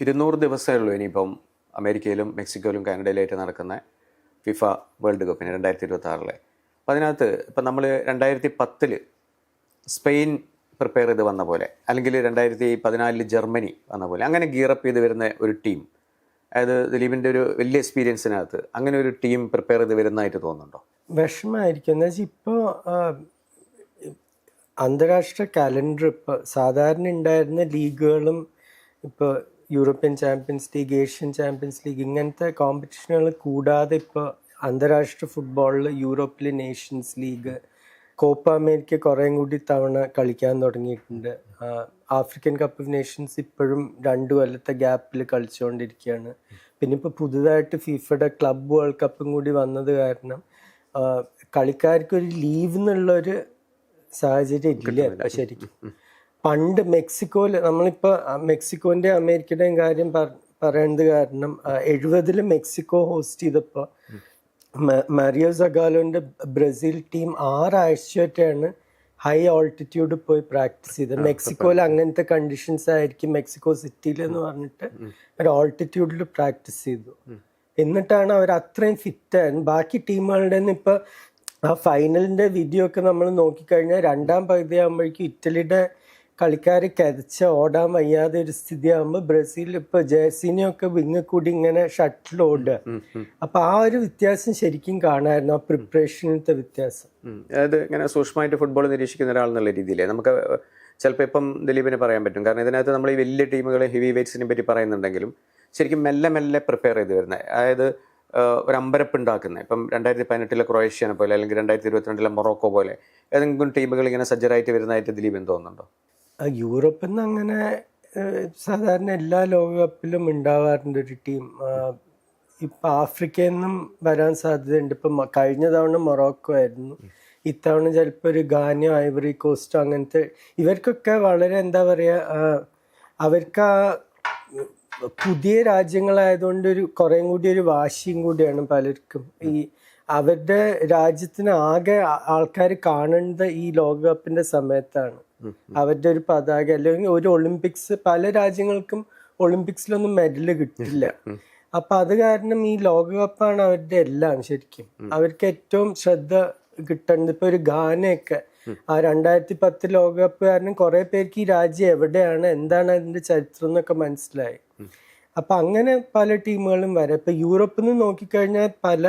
ഇരുന്നൂറ് ദിവസമേ ഉള്ളൂ ഇനിയിപ്പം അമേരിക്കയിലും മെക്സിക്കോയിലും കാനഡയിലായിട്ട് നടക്കുന്ന ഫിഫ വേൾഡ് കപ്പിന് രണ്ടായിരത്തി ഇരുപത്തി ആറിലെ അപ്പം അതിനകത്ത് ഇപ്പം നമ്മൾ രണ്ടായിരത്തി പത്തിൽ സ്പെയിൻ പ്രിപ്പയർ ചെയ്ത് വന്ന പോലെ അല്ലെങ്കിൽ രണ്ടായിരത്തി പതിനാലിൽ ജർമ്മനി വന്ന പോലെ അങ്ങനെ ഗിയറപ്പ് ചെയ്ത് വരുന്ന ഒരു ടീം അതായത് ദിലീപിന്റെ ഒരു വലിയ എക്സ്പീരിയൻസിനകത്ത് അങ്ങനെ ഒരു ടീം പ്രിപ്പയർ ചെയ്ത് വരുന്നതായിട്ട് തോന്നുന്നുണ്ടോ? വിഷമമായിരിക്കും. എന്ന് വെച്ചാൽ ഇപ്പോൾ അന്താരാഷ്ട്ര കലണ്ടർ ഇപ്പോൾ സാധാരണ ഉണ്ടായിരുന്ന ലീഗുകളും ഇപ്പോൾ European champions league Asian champions league ഇങ്ങനത്തെ കോമ്പറ്റീഷനുകൾ കൂടാതെ ഇപ്പോൾ അന്താരാഷ്ട്ര ഫുട്ബോളിൽ യൂറോപ്പിലെ നേഷൻസ് ലീഗ് കോപ്പ അമേരിക്ക കുറേം കൂടി തവണ കളിക്കാൻ തുടങ്ങിയിട്ടുണ്ട്. ആഫ്രിക്കൻ കപ്പ് ഓഫ് നേഷൻസ് ഇപ്പോഴും രണ്ടു കൊല്ലത്തെ ഗ്യാപ്പിൽ കളിച്ചുകൊണ്ടിരിക്കുകയാണ് പിന്നെ ഇപ്പോൾ പുതുതായിട്ട് ഫിഫയുടെ ക്ലബ് വേൾഡ് കപ്പും കൂടി വന്നത് കാരണം കളിക്കാർക്ക് ഒരു ലീവ് എന്നുള്ളൊരു സാഹചര്യം ഇല്ല ശരിക്കും. പണ്ട് മെക്സിക്കോയിൽ നമ്മളിപ്പോ മെക്സിക്കോന്റെ മെക്സിക്കോന്റെ അമേരിക്കയുടെയും കാര്യം പറ- പറയുന്നത് കാരണം എഴുപതിൽ മെക്സിക്കോ ഹോസ്റ്റ് ചെയ്തപ്പോൾ മരിയോ സഗാലോന്റെ ബ്രസീൽ ടീം ആറാഴ്ചയായിട്ടാണ് ഹൈ ഓൾട്ടിറ്റ്യൂഡ് പോയി പ്രാക്ടീസ് ചെയ്തത്. മെക്സിക്കോയിൽ അങ്ങനത്തെ കണ്ടീഷൻസ് ആയിരിക്കും മെക്സിക്കോ സിറ്റിയിൽ എന്ന് പറഞ്ഞിട്ട് ഒരു ഓൾട്ടിറ്റ്യൂഡിൽ പ്രാക്ടീസ് ചെയ്തു. എന്നിട്ടാണ് അവർ അത്രയും ഫിറ്റ് ആയത്. ബാക്കി ടീമുകളുടെ ഇപ്പൊ ആ ഫൈനലിന്റെ വീഡിയോ ഒക്കെ നമ്മൾ നോക്കിക്കഴിഞ്ഞാൽ രണ്ടാം പകുതി ആകുമ്പോഴേക്കും ഇറ്റലിയുടെ കളിക്കാരെ കരച്ച് ഓടാൻ വയ്യാതെ ഒരു സ്ഥിതി ആകുമ്പോൾ ബ്രസീൽ ഇപ്പൊ ജേഴ്സിനെയൊക്കെ വിങ്ങ കൂടി ഇങ്ങനെ ഷട്ടിൽ ഓടുക. അപ്പൊ ആ ഒരു വ്യത്യാസം ശരിക്കും കാണായിരുന്നു ആ പ്രിപ്പറേഷനിലത്തെ വ്യത്യാസം. അതായത് ഇങ്ങനെ സൂക്ഷ്മമായിട്ട് ഫുട്ബോൾ നിരീക്ഷിക്കുന്ന ഒരാൾ എന്നുള്ള രീതിയിൽ നമുക്ക് ചിലപ്പോൾ ഇപ്പം ദിലീപിനെ പറയാൻ പറ്റും. കാരണം ഇതിനകത്ത് നമ്മൾ ഈ വലിയ ടീമുകളെ ഹെവി വെയ്റ്റ്സിനെ പറ്റി പറയുന്നുണ്ടെങ്കിലും ശരിക്കും മെല്ലെ മെല്ലെ പ്രിപ്പയർ ചെയ്ത് വരുന്നത് അതായത് ഒരു അമ്പരപ്പ് ഉണ്ടാക്കുന്നത് ഇപ്പം രണ്ടായിരത്തി പതിനെട്ടിലെ ക്രൊയേഷ്യനെ പോലെ അല്ലെങ്കിൽ രണ്ടായിരത്തി ഇരുപത്തിരണ്ടിലെ മൊറോക്കോ പോലെ ഏതെങ്കിലും ടീമുകൾ ഇങ്ങനെ സജ്ജരായിട്ട് വരുന്നതായിട്ട് ദിലീപിന് തോന്നുന്നുണ്ടോ? യൂറോപ്പിൽ നിന്ന് അങ്ങനെ സാധാരണ എല്ലാ ലോകകപ്പിലും ഉണ്ടാവാറുണ്ട് ഒരു ടീം. ഇപ്പം ആഫ്രിക്കയിൽ നിന്നും വരാൻ സാധ്യതയുണ്ട്. ഇപ്പം കഴിഞ്ഞ തവണ മൊറോക്കോ ആയിരുന്നു. ഇത്തവണ ചിലപ്പോൾ ഒരു ഗാനോ ഐവറി കോസ്റ്റോ അങ്ങനത്തെ ഇവർക്കൊക്കെ വളരെ എന്താ പറയുക അവർക്ക് ആ പുതിയ രാജ്യങ്ങളായതുകൊണ്ട് ഒരു കുറേം കൂടി ഒരു വാശിയും കൂടിയാണ് പലർക്കും. ഈ അവരുടെ രാജ്യത്തിന് ആകെ ആൾക്കാർ കാണേണ്ടത് ഈ ലോകകപ്പിന്റെ സമയത്താണ്. അവരുടെ ഒരു പതാക അല്ലെങ്കിൽ ഒരു ഒളിമ്പിക്സ് പല രാജ്യങ്ങൾക്കും ഒളിമ്പിക്സിലൊന്നും മെഡൽ കിട്ടില്ല. അപ്പൊ അത് കാരണം ഈ ലോകകപ്പാണ് അവരുടെ എല്ലാം ശരിക്കും. അവർക്ക് ഏറ്റവും ശ്രദ്ധ കിട്ടേണ്ടത് ഇപ്പൊ ഒരു ഗാനയൊക്കെ. ആ രണ്ടായിരത്തി പത്ത് ലോകകപ്പ് കാരണം കുറെ പേർക്ക് ഈ രാജ്യം എവിടെയാണ് എന്താണ് അതിന്റെ ചരിത്രം എന്നൊക്കെ മനസ്സിലായി. അപ്പൊ അങ്ങനെ പല ടീമുകളും വരാം. ഇപ്പൊ യൂറോപ്പിൽ നിന്ന് നോക്കിക്കഴിഞ്ഞാൽ പല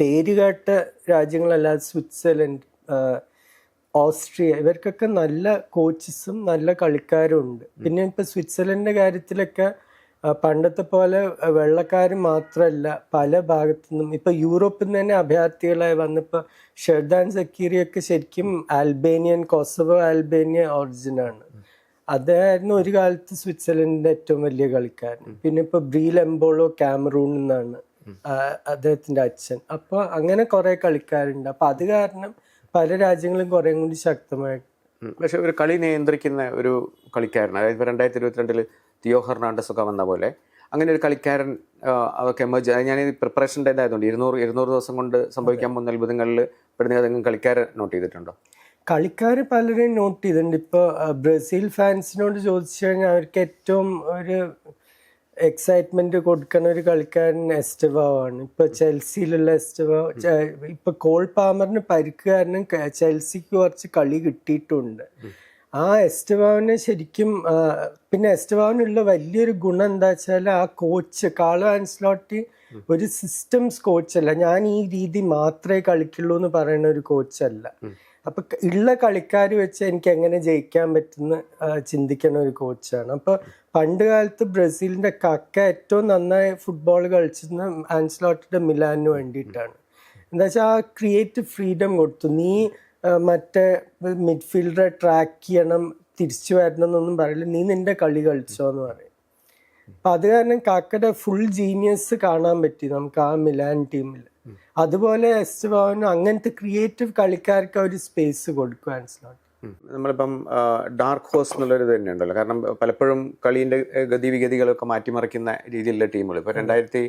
പേര് പേരുകേട്ട രാജ്യങ്ങളല്ലാതെ സ്വിറ്റ്സർലൻഡ് ഓസ്ട്രിയ ഇവർക്കൊക്കെ നല്ല കോച്ചസും നല്ല കളിക്കാരും ഉണ്ട് പിന്നെ ഇപ്പൊ സ്വിറ്റ്സർലൻഡിന്റെ കാര്യത്തിലൊക്കെ പണ്ടത്തെ പോലെ വെള്ളക്കാർ മാത്രമല്ല പല ഭാഗത്തു നിന്നും ഇപ്പൊ യൂറോപ്പിൽ നിന്ന് തന്നെ അഭയാർത്ഥികളായി വന്നിപ്പോ ഷെർദാൻ സക്കീറിയൊക്കെ ശരിക്കും ആൽബേനിയൻ കൊസവോ ആൽബേനിയ ഒറിജിനാണ്. അതായിരുന്നു ഒരു കാലത്ത് സ്വിറ്റ്സർലൻഡിന്റെ ഏറ്റവും വലിയ കളിക്കാരൻ. പിന്നെ ഇപ്പൊ ബ്രീൽ എംബോളോ കാമറൂൺ എന്നാണ് അദ്ദേഹത്തിന്റെ അച്ഛൻ. അപ്പൊ അങ്ങനെ കുറെ കളിക്കാരുണ്ട്. അപ്പൊ അത് കാരണം പല രാജ്യങ്ങളും കുറേ കൂടി ശക്തമായി. പക്ഷെ ഒരു കളി നിയന്ത്രിക്കുന്ന ഒരു കളിക്കാരൻ അതായത് ഇപ്പോൾ രണ്ടായിരത്തി ഇരുപത്തിരണ്ടിൽ തിയോ ഹെർണാണ്ടസ് ഒക്കെ വന്ന പോലെ അങ്ങനെ ഒരു കളിക്കാരൻ അതൊക്കെ എമർജ് ഞാൻ ഈ പ്രിപ്പറേഷന്റെ ഇതായതുകൊണ്ട് ഇരുന്നൂറ് ഇരുന്നൂറ് ദിവസം കൊണ്ട് സംഭവിക്കാൻ പോകുന്ന അത്ഭുതങ്ങളിൽ പെടുന്ന ഏതെങ്കിലും കളിക്കാരൻ നോട്ട് ചെയ്തിട്ടുണ്ടോ? കളിക്കാർ പലരെയും നോട്ട് ചെയ്തിട്ടുണ്ട്. ഇപ്പോൾ ബ്രസീൽ ഫാൻസിനോട് ചോദിച്ചു കഴിഞ്ഞാൽ അവർക്ക് ഏറ്റവും ഒരു എക്സൈറ്റ്മെന്റ് കൊടുക്കുന്ന ഒരു കളിക്കാരൻ എസ്റ്റവാണ് ഇപ്പൊ ചെൽസിയിലുള്ള എസ്റ്റവ ഇപ്പൊ കോൾ പാമറിന് പരിക്ക് കാരണം ചെൽസിക്ക് കുറച്ച് കളി കിട്ടിയിട്ടുണ്ട്. ആ എസ്റ്റവാവിനെ ശരിക്കും പിന്നെ എസ്റ്റവാവിനുള്ള വലിയൊരു ഗുണം എന്താ വെച്ചാൽ ആ കോച്ച് കാളോ ആൻസ്ലോട്ടി ഒരു സിസ്റ്റംസ് കോച്ചല്ല ഞാൻ ഈ രീതി മാത്രമേ കളിക്കുള്ളൂ എന്ന് പറയുന്ന ഒരു കോച്ചല്ല അപ്പൊ ഉള്ള കളിക്കാർ വെച്ച് എനിക്ക് എങ്ങനെ ജയിക്കാൻ പറ്റുന്ന ചിന്തിക്കുന്ന ഒരു കോച്ചാണ് അപ്പൊ പണ്ട് കാലത്ത് ബ്രസീലിന്റെ കക്ക ഏറ്റവും നന്നായി ഫുട്ബോൾ കളിച്ചിരുന്ന ആൻസ്ലോട്ടിന്റെ മിലാനിന് വേണ്ടിയിട്ടാണ്. എന്താ വെച്ചാൽ ആ ക്രിയേറ്റീവ് ഫ്രീഡം കൊടുത്തു. നീ മറ്റേ മിഡ്ഫീൽഡറെ ട്രാക്ക് ചെയ്യണം തിരിച്ചു വരണം എന്നൊന്നും പറയില്ല. നീ നിന്റെ കളി കളിച്ചോ എന്ന് പറയും. അപ്പൊ അത് കാരണം കാക്കയുടെ ഫുൾ ജീനിയസ് കാണാൻ പറ്റി നമുക്ക് ആ മിലാൻ ടീമിൽ അതുപോലെ എസ് ഭവനും അങ്ങനത്തെ ക്രിയേറ്റീവ് കളിക്കാർക്ക് ഒരു സ്പേസ് കൊടുക്കും ആൻസ്ലോട്ട്. നമ്മളിപ്പം ഡാർക്ക് ഹോസ് എന്നുള്ളൊരു തന്നെ ഉണ്ടല്ലോ കാരണം പലപ്പോഴും കളീന്റെ ഗതിവിഗതികളൊക്കെ മാറ്റിമറിക്കുന്ന രീതിയിലുള്ള ടീമുകൾ. ഇപ്പോൾ രണ്ടായിരത്തി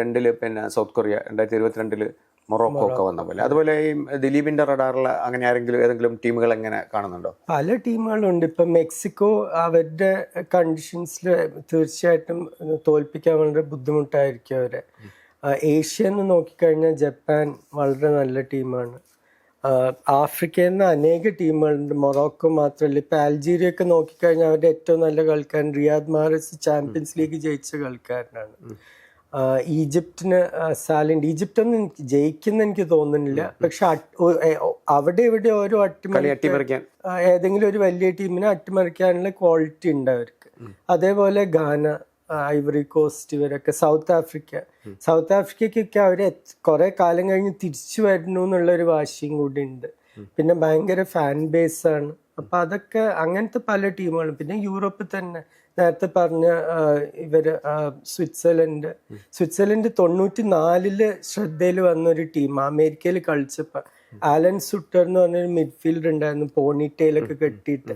രണ്ടിൽ പിന്നെ സൗത്ത് കൊറിയ രണ്ടായിരത്തി ഇരുപത്തിരണ്ടിൽ മൊറോക്കോ ഒക്കെ വന്ന പോലെ. അതുപോലെ ഈ ദിലീപിന്റെ റഡാറിൽ അങ്ങനെ ആരെങ്കിലും ഏതെങ്കിലും ടീമുകൾ എങ്ങനെ കാണുന്നുണ്ടോ? പല ടീമുകളുണ്ട്. ഇപ്പൊ മെക്സിക്കോ അവരുടെ കണ്ടീഷൻസിൽ തീർച്ചയായിട്ടും തോൽപ്പിക്കാൻ വളരെ ബുദ്ധിമുട്ടായിരിക്കും അവരെ. ഏഷ്യ എന്ന് നോക്കിക്കഴിഞ്ഞാൽ ജപ്പാൻ വളരെ നല്ല ടീമാണ്. ആഫ്രിക്കയിൽ നിന്ന് അനേക ടീമുകളുണ്ട്. മൊറോക്കോ മാത്രമല്ല ഇപ്പം അൽജീരിയ ഒക്കെ നോക്കിക്കഴിഞ്ഞാൽ അവരുടെ ഏറ്റവും നല്ല കളിക്കാരൻ റിയാദ് മാറിസ് ചാമ്പ്യൻസ് ലീഗ് ജയിച്ച കളിക്കാരനാണ്. ഈജിപ്തിന് ആ, സാലിൻഡ് ഈജിപ്റ്റ് ഒന്നും എനിക്ക് ജയിക്കുന്ന എനിക്ക് തോന്നുന്നില്ല. പക്ഷെ അവിടെ ഇവിടെ ഓരോ അട്ടിമറിക്കാൻ ഏതെങ്കിലും ഒരു വലിയ ടീമിനെ അട്ടിമറിക്കാനുള്ള ക്വാളിറ്റി ഉണ്ട് അവർക്ക്. അതേപോലെ ഗാന ഐവറി കോസ്റ്റ് ഇവരൊക്കെ സൗത്ത് ആഫ്രിക്ക സൗത്ത് ആഫ്രിക്കയ്ക്കൊക്കെ അവർ കുറെ കാലം കഴിഞ്ഞ് തിരിച്ചു വരണു എന്നുള്ള ഒരു വാശിയും കൂടി ഉണ്ട്. പിന്നെ ഭയങ്കര ഫാൻ ബേസ് ആണ്. അപ്പൊ അതൊക്കെ അങ്ങനത്തെ പല ടീമുകളും പിന്നെ യൂറോപ്പിൽ തന്നെ. നേരത്തെ പറഞ്ഞ ഇവർ സ്വിറ്റ്സർലൻഡ്. സ്വിറ്റ്സർലൻഡ് തൊണ്ണൂറ്റി നാലിൽ ശ്രദ്ധയിൽ വന്ന ഒരു ടീം അമേരിക്കയിൽ കളിച്ചപ്പോൾ ആലൻ സുട്ടർ എന്ന് പറഞ്ഞൊരു മിഡ്ഫീൽഡർ ഉണ്ടായിരുന്നു പോണിറ്റെയിലൊക്കെ കെട്ടിയിട്ട്.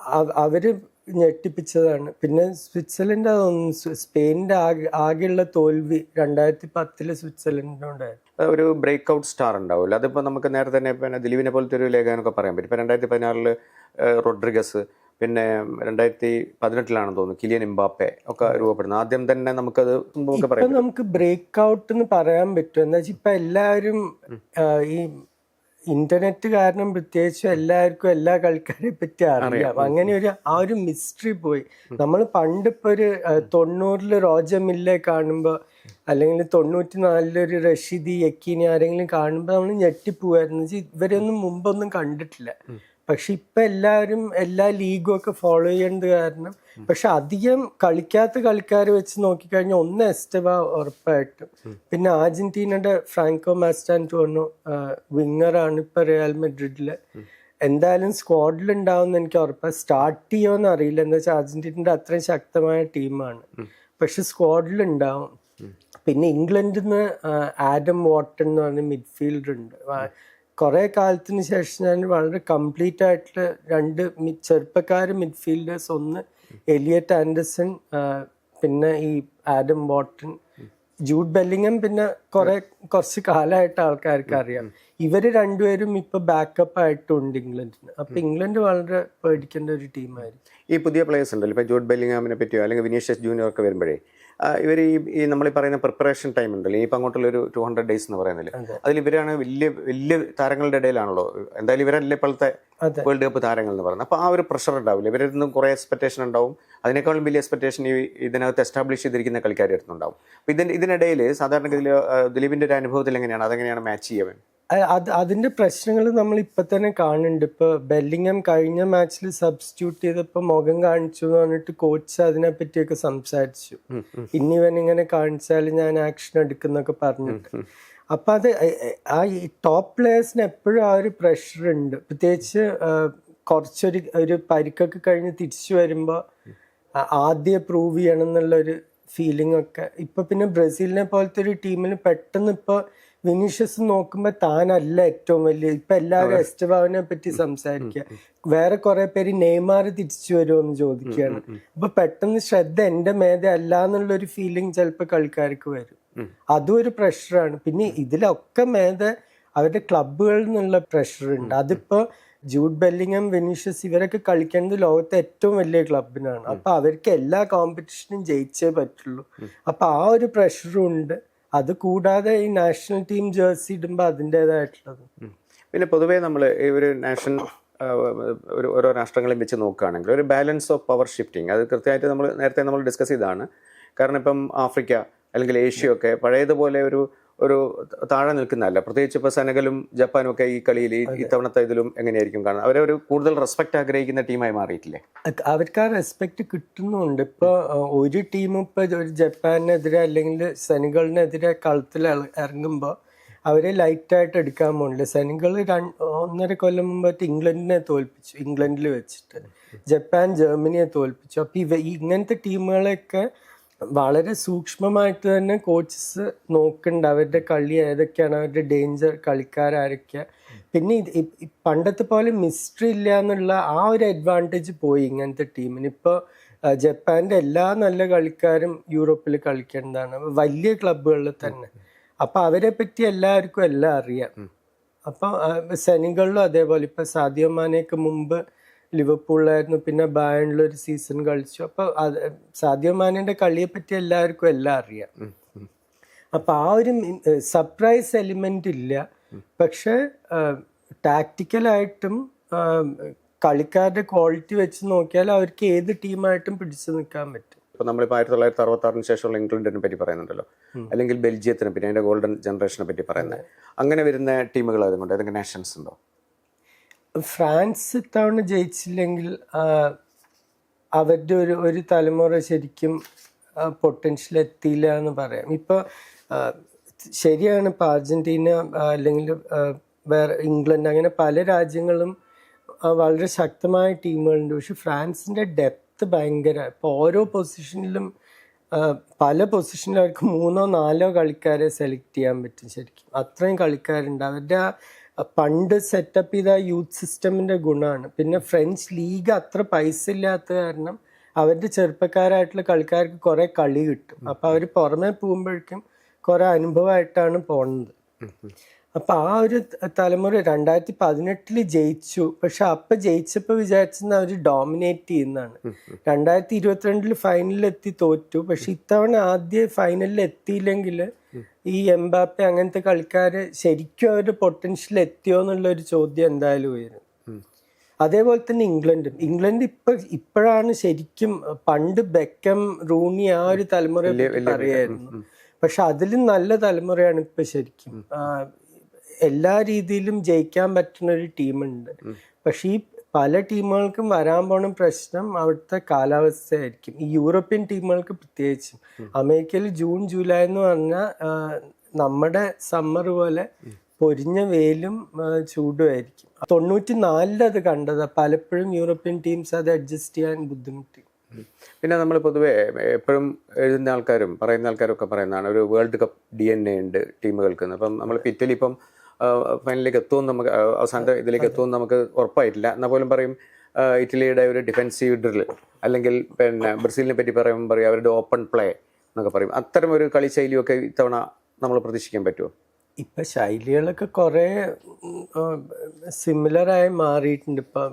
അവ- അവർ ഞെട്ടിപ്പിച്ചതാണ്. പിന്നെ സ്വിറ്റ്സർലൻഡ് അതൊന്നും സ്പെയിനിന്റെ ആകെ ആകെയുള്ള തോൽവി രണ്ടായിരത്തി പത്തിൽ സ്വിറ്റ്സർലൻഡിനുണ്ടായിരുന്നു ഒരു ബ്രേക്ക് ഔട്ട് സ്റ്റാർ ഉണ്ടാവില്ല അതിപ്പോൾ നമുക്ക് നേരത്തെ തന്നെ പിന്നെ ദിലീപിനെ പോലത്തെ ഒരു ലേഖനമൊക്കെ പറയാൻ പറ്റും ഇപ്പം രണ്ടായിരത്തി പതിനാറിൽ റോഡ്രിഗസ് പിന്നെ രണ്ടായിരത്തി പതിനെട്ടിലാണെന്ന് തോന്നുന്നു കിലിയൻ ഇംബാപ്പെ ഒക്കെ രൂപപ്പെടുന്നത്. ആദ്യം തന്നെ നമുക്കത് നമുക്ക് പറയാം നമുക്ക് ബ്രേക്ക് ഔട്ട് എന്ന് പറയാൻ പറ്റും. എന്താ വെച്ചാൽ ഇപ്പം എല്ലാവരും ഈ ഇന്റർനെറ്റ് കാരണം പ്രത്യേകിച്ച് എല്ലാവർക്കും എല്ലാ കളിക്കാരെ പറ്റി അറിയാം. അങ്ങനെ ഒരു ആ ഒരു മിസ്റ്ററി പോയി. നമ്മൾ പണ്ടിപ്പോ ഒരു തൊണ്ണൂറിൽ തൊണ്ണൂറിൽ റോജ മില്ലെ കാണുമ്പോ അല്ലെങ്കിൽ തൊണ്ണൂറ്റി നാലിൽ ഒരു റഷീദി യക്കീനി ആരെങ്കിലും കാണുമ്പോ നമ്മൾ ഞെട്ടിപ്പോവായിരുന്നു. ഇവരൊന്നും മുമ്പൊന്നും കണ്ടിട്ടില്ല. പക്ഷെ ഇപ്പൊ എല്ലാവരും എല്ലാ ലീഗും ഒക്കെ ഫോളോ ചെയ്യേണ്ടത് കാരണം പക്ഷെ അധികം കളിക്കാത്ത കളിക്കാർ വെച്ച് നോക്കിക്കഴിഞ്ഞാൽ ഒന്ന് എസ്റ്റബ ഉറപ്പായിട്ടും. പിന്നെ അർജന്റീനയുടെ ഫ്രാങ്കോ മാസ്റ്റാന്റോണോ വിങ്ങറാണ് ഇപ്പൊ റിയൽ മെഡ്രിഡിൽ എന്തായാലും സ്ക്വാഡിൽ ഉണ്ടാവും എനിക്ക് ഉറപ്പാണ് സ്റ്റാർട്ട് ചെയ്യുമെന്ന് അറിയില്ല. എന്താ വെച്ചാൽ അർജന്റീനയുടെ അത്രയും ശക്തമായ ടീമാണ്. പക്ഷെ സ്ക്വാഡിൽ ഉണ്ടാവും പിന്നെ ഇംഗ്ലണ്ടിൽ നിന്ന് ആഡം വാട്ടൺ എന്ന് പറഞ്ഞ മിഡ്ഫീൽഡർ ഉണ്ട്. കുറെ കാലത്തിന് ശേഷം ഞാൻ വളരെ കംപ്ലീറ്റ് ആയിട്ടുള്ള രണ്ട് ചെറുപ്പക്കാർ മിഡ്ഫീൽഡേഴ്സ് ഒന്ന് എലിയറ്റ് ആൻഡർസൺ പിന്നെ ഈ ആഡം വാട്ടൺ ജൂഡ് ബെല്ലിങ്ങം പിന്നെ കുറെ കുറച്ച് കാലമായിട്ട് ആൾക്കാർക്ക് അറിയാം. ഇവർ രണ്ടുപേരും ഇപ്പൊ ബാക്കപ്പ് ആയിട്ടുണ്ട് ഇംഗ്ലണ്ടിന്. അപ്പൊ ഇംഗ്ലണ്ട് വളരെ പേടിക്കേണ്ട ഒരു ടീമായിരുന്നു ഈ പുതിയ പ്ലേയേഴ്സ് ഉണ്ടല്ലോ. ഇപ്പൊ ജൂഡ് ബെല്ലിങ്ങാമിനെ പറ്റിയോ അല്ലെങ്കിൽ വിനീഷ്യസ് ജൂനിയർ ഒക്കെ വരുമ്പോഴേ ഇവർ ഈ ഈ നമ്മൾ പറയുന്ന പ്രിപ്പറേഷൻ ടൈം ഉണ്ടല്ലോ. ഈ അങ്ങോട്ടുള്ള ഒരു ടു ഹൺഡ്രഡ് ഡേയ്സ് എന്ന് പറയുന്നില്ല അതെ. അതിൽ ഇവരാണ് വലിയ വലിയ താരങ്ങളുടെ ഇടയിലാണല്ലോ. എന്തായാലും ഇവരല്ലേ ഇപ്പോഴത്തെ. വേൾഡ് കപ്പ് താരങ്ങൾ എന്ന് പറയുന്നത്. അപ്പോൾ ആ ഒരു പ്രഷർ ഉണ്ടാവില്ല? ഇവരിൽ നിന്നും കുറേ എക്സ്പെക്ടേഷൻ ഉണ്ടാവും. അതിനേക്കാളും വലിയ എക്സ്പെക്ടേഷൻ ഈ ഇതിനകത്ത് എസ്റ്റാബ്ലിഷ് ചെയ്തിരിക്കുന്ന കളിക്കാരുടെ അടുത്തുണ്ടാവും അപ്പോൾ ഇതിന് ഇതിനിടയിൽ സാധാരണഗതിയിൽ ദിലീപിന്റെ ഒരു അനുഭവത്തിൽ എങ്ങനെയാണ്? അതെങ്ങനെയാണ് മാച്ച് ചെയ്യാൻ? അത് അതിന്റെ പ്രശ്നങ്ങൾ നമ്മൾ ഇപ്പം തന്നെ കാണുന്നുണ്ട്. ഇപ്പോൾ ബെല്ലിങ്ങം കഴിഞ്ഞ മാച്ചിൽ സബ്സ്റ്റിറ്റ്യൂട്ട് ചെയ്തപ്പോൾ മുഖം കാണിച്ചു എന്ന് പറഞ്ഞിട്ട് കോച്ച് അതിനെപ്പറ്റിയൊക്കെ സംസാരിച്ചു. ഇനി ഇവൻ ഇങ്ങനെ കാണിച്ചാൽ ഞാൻ ആക്ഷൻ എടുക്കുന്നൊക്കെ പറഞ്ഞിട്ട്. അപ്പൊ അത് ആ ഈ ടോപ്പ് പ്ലേയേഴ്സിന് എപ്പോഴും ആ ഒരു പ്രഷർ ഉണ്ട്. പ്രത്യേകിച്ച് കുറച്ചൊരു ഒരു പരിക്കൊക്കെ കഴിഞ്ഞ് തിരിച്ചു വരുമ്പോൾ ആദ്യം പ്രൂവ് ചെയ്യണം എന്നുള്ളൊരു ഫീലിംഗ് ഒക്കെ. ഇപ്പം പിന്നെ ബ്രസീലിനെ പോലത്തെ ഒരു ടീമിന് പെട്ടെന്ന് ഇപ്പോൾ വിനീഷ്യസ് നോക്കുമ്പോൾ താനല്ല ഏറ്റവും വലിയ ഇപ്പം എല്ലാവരും എസ്റ്റബാവിനെ പറ്റി സംസാരിക്കുക വേറെ കുറേ പേര് നെയ്മാർ തിരിച്ചു വരുമോ എന്ന് ചോദിക്കുകയാണ്. അപ്പം പെട്ടെന്ന് ശ്രദ്ധ എന്റെ മേധ അല്ല എന്നുള്ളൊരു ഫീലിംഗ് ചിലപ്പോൾ കളിക്കാർക്ക് വരും. അതും ഒരു പ്രഷറാണ്. പിന്നെ ഇതിലൊക്കെ മേത അവരുടെ ക്ലബുകളിൽ നിന്നുള്ള പ്രഷർ ഉണ്ട് അതിപ്പോ ജൂഡ് ബെല്ലിങ്ങം വെനീഷ്യസ് ഇവരൊക്കെ കളിക്കുന്നത് ലോകത്തെ ഏറ്റവും വലിയ ക്ലബിനാണ് അപ്പൊ അവർക്ക് എല്ലാ കോമ്പറ്റീഷനും ജയിച്ചേ പറ്റുള്ളൂ. അപ്പൊ ആ ഒരു പ്രഷറും ഉണ്ട്. അത് കൂടാതെ ഈ നാഷണൽ ടീം ജേഴ്സി ഇടുമ്പോൾ അതിന്റെതായിട്ടുള്ളത് പിന്നെ പൊതുവേ നമ്മൾ ഈ ഒരു നാഷണൽ ഒരു ഓരോ രാഷ്ട്രങ്ങളെയും വെച്ച് നോക്കുകയാണെങ്കിൽ ഒരു ബാലൻസ് ഓഫ് പവർ ഷിഫ്റ്റിംഗ് അത് കൃത്യമായിട്ട് നമ്മൾ നേരത്തെ നമ്മൾ ഡിസ്കസ് ചെയ്താണ് കാരണം ഇപ്പം ആഫ്രിക്ക അല്ലെങ്കിൽ ഏഷ്യയൊക്കെ പഴയതുപോലെ ഒരു ഒരു താഴെ നിൽക്കുന്നതല്ല. പ്രത്യേകിച്ച് ഇപ്പോൾ സെനഗലും ജപ്പാനും ഒക്കെ ഈ കളിയിൽ ഇത്തവണത്തെ ഇതിലും എങ്ങനെയായിരിക്കും കാണുന്നത്? അവരെ ഒരു കൂടുതൽ റെസ്പെക്ട് ആഗ്രഹിക്കുന്ന ടീമായി മാറിയിട്ടില്ലേ? അവർക്ക് ആ റെസ്പെക്ട് കിട്ടുന്നുണ്ട്. ഇപ്പോൾ ഒരു ടീം ഇപ്പോൾ ഒരു ജപ്പാനെതിരെ അല്ലെങ്കിൽ സെനഗളിനെതിരെ കളത്തിൽ ഇറങ്ങുമ്പോൾ അവരെ ലൈറ്റായിട്ട് എടുക്കാൻ പോണില്ല. സെനഗൾ ഒന്നര കൊല്ലം മുമ്പായിട്ട് ഇംഗ്ലണ്ടിനെ തോൽപ്പിച്ചു ഇംഗ്ലണ്ടിൽ വെച്ചിട്ട്. ജപ്പാൻ ജർമ്മനിയെ തോൽപ്പിച്ചു. അപ്പോൾ ഇവ ഇങ്ങനത്തെ ടീമുകളെയൊക്കെ വളരെ സൂക്ഷ്മമായിട്ട് തന്നെ കോച്ചസ് നോക്കുന്നുണ്ട് അവരുടെ കളി ഏതൊക്കെയാണ്? അവരുടെ ഡേഞ്ചർ കളിക്കാരൊക്കെ പിന്നെ ഇത് പണ്ടത്തെ പോലെ മിസ്റ്ററി ഇല്ല എന്നുള്ള ആ ഒരു അഡ്വാന്റേജ് പോയി ഇങ്ങനത്തെ ടീമിന് ഇപ്പോൾ ജപ്പാന്റെ എല്ലാ നല്ല കളിക്കാരും യൂറോപ്പിൽ കളിക്കേണ്ടതാണ്. വലിയ ക്ലബുകളിൽ തന്നെ. അപ്പോൾ അവരെ പറ്റി എല്ലാവർക്കും എല്ലാം അറിയാം. അപ്പം സെനികളിലും അതേപോലെ. ഇപ്പം സാദിയോ മാനെയൊക്കെ മുമ്പ് ലിവർപൂളിലായിരുന്നു. പിന്നെ ബാൻഡിൽ ഒരു സീസൺ കളിച്ചു. അപ്പോൾ അത് സാദിയോ മാനേന്റെ കളിയെ പറ്റി എല്ലാവർക്കും എല്ലാം അറിയാം. അപ്പോൾ ആ ഒരു സർപ്രൈസ് എലിമെന്റ് ഇല്ല. പക്ഷെ ടാക്ടിക്കലായിട്ടും കളിക്കാരുടെ ക്വാളിറ്റി വെച്ച് നോക്കിയാൽ അവർക്ക് ഏത് ടീമായിട്ടും പിടിച്ചു നിൽക്കാൻ പറ്റും. ഇപ്പൊ നമ്മളിപ്പോൾ ആയിരത്തി തൊള്ളായിരത്തി അറുപത്തി ആറിന് ശേഷമുള്ള ഇംഗ്ലണ്ടിനെ പറ്റി പറയുന്നുണ്ടല്ലോ. അല്ലെങ്കിൽ ബെൽജിയത്തിനെ പറ്റി അതിന്റെ ഗോൾഡൻ ജനറേഷനെ പറ്റി പറയുന്നത്. അങ്ങനെ വരുന്ന ടീമുകൾ അതുകൊണ്ട് ഏതെങ്കിലും നാഷൻസ് ഉണ്ടോ? ഫ്രാൻസ് ഇത്തവണ ജയിച്ചില്ലെങ്കിൽ അവരുടെ ഒരു ഒരു തലമുറ ശരിക്കും പൊട്ടൻഷ്യൽ എത്തിയില്ല എന്ന് പറയാം. ഇപ്പോൾ ശരിയാണ് ഇപ്പോൾ അർജന്റീന അല്ലെങ്കിൽ വേറെ ഇംഗ്ലണ്ട് അങ്ങനെ പല രാജ്യങ്ങളും വളരെ ശക്തമായ ടീമുകളുണ്ട്. പക്ഷെ ഫ്രാൻസിന്റെ ഡെപ്ത് ഭയങ്കര. ഇപ്പോൾ ഓരോ പൊസിഷനിലും പല പൊസിഷനിലും അവർക്ക് മൂന്നോ നാലോ കളിക്കാരെ സെലക്ട് ചെയ്യാൻ പറ്റും ശരിക്കും. അത്രയും കളിക്കാരുണ്ട്. അവരുടെ പണ്ട് സെറ്റപ്പ് ചെയ്ത യൂത്ത് സിസ്റ്റമിന്റെ ഗുണമാണ് പിന്നെ ഫ്രഞ്ച് ലീഗ് അത്ര പൈസ ഇല്ലാത്ത കാരണം അവരുടെ ചെറുപ്പക്കാരായിട്ടുള്ള കളിക്കാർക്ക് കുറേ കളി കിട്ടും. അപ്പൊ അവർ പുറമെ പോകുമ്പോഴേക്കും കുറേ അനുഭവമായിട്ടാണ് പോണത്. അപ്പൊ ആ ഒരു തലമുറ രണ്ടായിരത്തി പതിനെട്ടിൽ ജയിച്ചു. പക്ഷെ അപ്പൊ ജയിച്ചപ്പോൾ വിചാരിച്ചെന്ന് അവർ ഡോമിനേറ്റ് ചെയ്യുന്നതാണ്. രണ്ടായിരത്തി ഇരുപത്തിരണ്ടിൽ ഫൈനലിൽ എത്തി തോറ്റു. പക്ഷെ ഇത്തവണ ആദ്യ ഫൈനലിൽ എത്തിയില്ലെങ്കിൽ ഈ എംബാപ്പെ അങ്ങനത്തെ കളിക്കാര് ശരിക്കും അവരുടെ പൊട്ടൻഷ്യൽ എത്തിയോ എന്നുള്ള ഒരു ചോദ്യം എന്തായാലും ഉയരും. അതേപോലെ തന്നെ ഇംഗ്ലണ്ടും. ഇംഗ്ലണ്ട് ഇപ്പൊ ഇപ്പോഴാണ് ശരിക്കും പണ്ട് ബെക്കം റൂണി ആ ഒരു തലമുറയെ അറിയായിരുന്നു പക്ഷെ അതിലും നല്ല തലമുറയാണ് ഇപ്പൊ ശരിക്കും. എല്ലാ രീതിയിലും ജയിക്കാൻ പറ്റുന്ന ഒരു ടീമുണ്ട്. പക്ഷെ ഈ പല ടീമുകൾക്കും വരാൻ പോണ പ്രശ്നം അവിടുത്തെ കാലാവസ്ഥയായിരിക്കും. ഈ യൂറോപ്യൻ ടീമുകൾക്ക് പ്രത്യേകിച്ചും. അമേരിക്കയിൽ ജൂൺ ജൂലൈ എന്ന് പറഞ്ഞാൽ നമ്മുടെ സമ്മർ പോലെ പൊരിഞ്ഞ വെയിലും ചൂടുമായിരിക്കും തൊണ്ണൂറ്റി നാലിൽ അത് കണ്ടതാ. പലപ്പോഴും യൂറോപ്യൻ ടീംസ് അത് അഡ്ജസ്റ്റ് ചെയ്യാൻ ബുദ്ധിമുട്ടി. പിന്നെ നമ്മൾ പൊതുവെ എപ്പോഴും എഴുതുന്ന ആൾക്കാരും പറയുന്ന ആൾക്കാരും ഒക്കെ പറയുന്നതാണ്. ഒരു world cup D N A ഉണ്ട് ടീമുകൾക്ക്. അപ്പം നമ്മളിപ്പോൾ ഇറ്റലി ഇപ്പം ഫൈനലിലേക്ക് എത്തുമെന്ന് നമുക്ക് അവസാനത്തെ ഇതിലേക്ക് എത്തുമെന്ന് നമുക്ക് ഉറപ്പായിട്ടില്ല. എന്നാൽ പോലും പറയും ഇറ്റലിയുടെ ഒരു ഡിഫൻസീവ് ഡ്രിൽ അല്ലെങ്കിൽ പിന്നെ ബ്രസീലിനെ പറ്റി പറയുമ്പോൾ പറയും അവരുടെ ഓപ്പൺ പ്ലേ എന്നൊക്കെ പറയും. അത്തരം ഒരു കളി ശൈലിയൊക്കെ ഇത്തവണ നമ്മൾ പ്രതീക്ഷിക്കാൻ പറ്റുമോ? ഇപ്പം ശൈലികളൊക്കെ കുറേ സിമിലറായി മാറിയിട്ടുണ്ട്. ഇപ്പം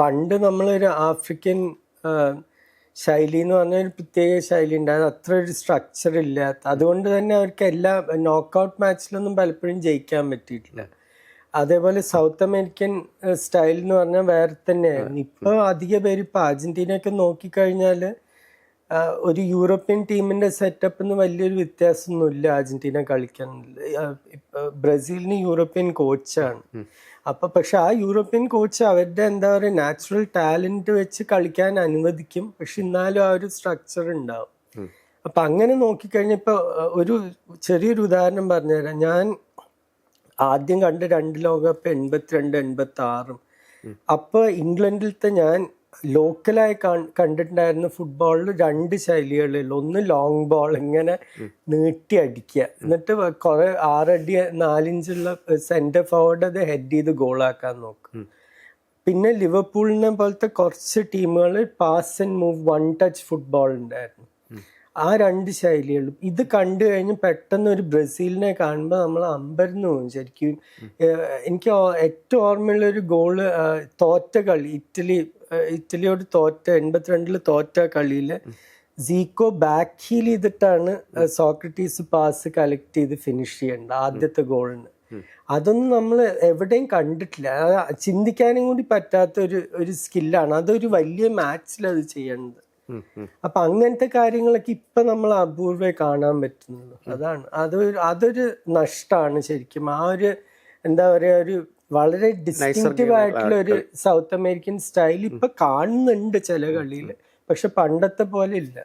പണ്ട് നമ്മളൊരു ആഫ്രിക്കൻ ശൈലി എന്ന് പറഞ്ഞ ഒരു പ്രത്യേക ശൈലി ഉണ്ട് അത് അത്ര ഒരു സ്ട്രക്ചർ ഇല്ലാത്ത അതുകൊണ്ട് തന്നെ അവർക്ക് എല്ലാ നോക്കൗട്ട് മാച്ചിലൊന്നും പലപ്പോഴും ജയിക്കാൻ പറ്റിയിട്ടില്ല. അതേപോലെ സൗത്ത് അമേരിക്കൻ സ്റ്റൈൽ എന്ന് പറഞ്ഞാൽ വേറെ തന്നെയായിരുന്നു. ഇപ്പൊ അധിക പേര് ഇപ്പൊ അർജന്റീനയൊക്കെ നോക്കിക്കഴിഞ്ഞാൽ ഒരു യൂറോപ്യൻ ടീമിന്റെ സെറ്റപ്പ് വലിയൊരു വ്യത്യാസമൊന്നുമില്ല അർജന്റീന കളിക്കാൻ. ബ്രസീലിന് യൂറോപ്യൻ കോച്ചാണ് അപ്പൊ പക്ഷെ ആ യൂറോപ്യൻ കോച്ച് അവരുടെ എന്താ പറയുക നാച്ചുറൽ ടാലന്റ് വെച്ച് കളിക്കാൻ അനുവദിക്കും. പക്ഷെ എന്നാലും ആ ഒരു സ്ട്രക്ചർ ഉണ്ടാവും അപ്പൊ അങ്ങനെ നോക്കിക്കഴിഞ്ഞാൽ ഇപ്പൊ ഒരു ചെറിയൊരു ഉദാഹരണം പറഞ്ഞുതരാം. ഞാൻ ആദ്യം കണ്ട രണ്ട് ലോകകപ്പ് എൺപത്തിരണ്ട് എൺപത്തി ആറും അപ്പൊ ഇംഗ്ലണ്ടിലത്തെ ഞാൻ ലോക്കലായി കണ്ടിട്ടുണ്ടായിരുന്ന ഫുട്ബോളിൽ രണ്ട് ശൈലികളുള്ളൂ ഒന്ന് ലോങ് ബോൾ ഇങ്ങനെ നീട്ടി അടിക്കുക. എന്നിട്ട് കുറെ ആറടി നാലിഞ്ചുള്ള സെന്റർ ഫോർവേഡ് അത് ഹെഡ് ചെയ്ത് ഗോളാക്കാൻ നോക്കും. പിന്നെ ലിവർപൂളിനെ പോലത്തെ കുറച്ച് ടീമുകൾ pass and move one touch football ഉണ്ടായിരുന്നു. ആ രണ്ട് ശൈലികളും ഇത് കണ്ടു കഴിഞ്ഞ് പെട്ടെന്ന് ഒരു ബ്രസീലിനെ കാണുമ്പോൾ നമ്മൾ അമ്പരന്ന് പോകും ശരിക്കും. എനിക്ക് ഏറ്റവും ഓർമ്മയുള്ള ഒരു ഗോൾ തോറ്റ കളി ഇറ്റലി ഇറ്റലിയോട് തോറ്റ എൺപത്തിരണ്ടിൽ തോറ്റ കളിയിൽ സീക്കോ ബാക്ക് ഹീൽ ചെയ്തിട്ടാണ് സോക്രട്ടീസ് പാസ് കളക്ട് ചെയ്ത് ഫിനിഷ് ചെയ്യേണ്ടത് ആദ്യത്തെ ഗോളിന്. അതൊന്നും നമ്മൾ എവിടെയും കണ്ടിട്ടില്ല. ചിന്തിക്കാനും കൂടി പറ്റാത്ത ഒരു ഒരു സ്കില്ലാണ് അതൊരു വലിയ മാച്ചിൽ അത് ചെയ്യേണ്ടത്. അപ്പൊ അങ്ങനത്തെ കാര്യങ്ങളൊക്കെ ഇപ്പൊ നമ്മൾ അപൂർവേ കാണാൻ പറ്റുന്നുള്ളൂ. അതാണ്. അതൊരു അതൊരു നഷ്ടമാണ് ശരിക്കും. ആ ഒരു എന്താ പറയാ ഒരു വളരെ ഡിസ്റ്റിങ്റ്റീവ് ആയിട്ടുള്ള ഒരു സൗത്ത് അമേരിക്കൻ സ്റ്റൈൽ ഇപ്പൊ കാണുന്നുണ്ട് ചില കളിയിൽ പക്ഷെ പണ്ടത്തെ പോലെ ഇല്ല.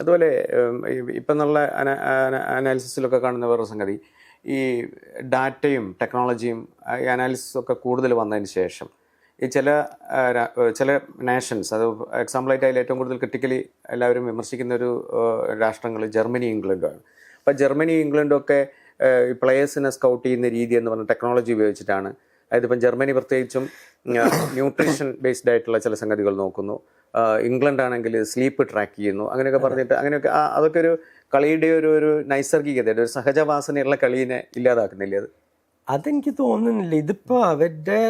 അതുപോലെ ഇപ്പൊ നല്ല അനാലിസിസിലൊക്കെ കാണുന്ന വേറൊരു സംഗതി. ഈ ഡാറ്റയും ടെക്നോളജിയും ഈ അനാലിസിസും ഒക്കെ കൂടുതൽ വന്നതിന് ശേഷം ഈ ചില ചില നാഷൻസ് അത് എക്സാമ്പിളായിട്ട് അതിൽ ഏറ്റവും കൂടുതൽ ക്രിട്ടിക്കലി എല്ലാവരും വിമർശിക്കുന്ന ഒരു രാഷ്ട്രങ്ങൾ ജർമ്മനി ഇംഗ്ലണ്ടുമാണ് അപ്പം ജർമ്മനി ഇംഗ്ലണ്ടും ഒക്കെ പ്ലേയേഴ്സിനെ പ്ലെയേഴ്സിനെ സ്കൗട്ട് ചെയ്യുന്ന രീതി എന്ന് പറഞ്ഞ ടെക്നോളജി ഉപയോഗിച്ചിട്ടാണ് അതായത് ഇപ്പം ജർമ്മനി പ്രത്യേകിച്ചും ന്യൂട്രീഷൻ ബേസ്ഡ് ആയിട്ടുള്ള ചില സംഗതികൾ നോക്കുന്നു. ഇംഗ്ലണ്ട് ആണെങ്കിൽ സ്ലീപ്പ് ട്രാക്ക് ചെയ്യുന്നു. അങ്ങനെയൊക്കെ പറഞ്ഞിട്ട് അങ്ങനെയൊക്കെ അതൊക്കെ ഒരു കളിയുടെ ഒരു ഒരു നൈസർഗികത ഒരു സഹജവാസനയുള്ള കളീനെ ഇല്ലാതാക്കുന്നില്ല അത്? അതെനിക്ക് തോന്നുന്നില്ല. ഇതിപ്പോൾ അവരുടെ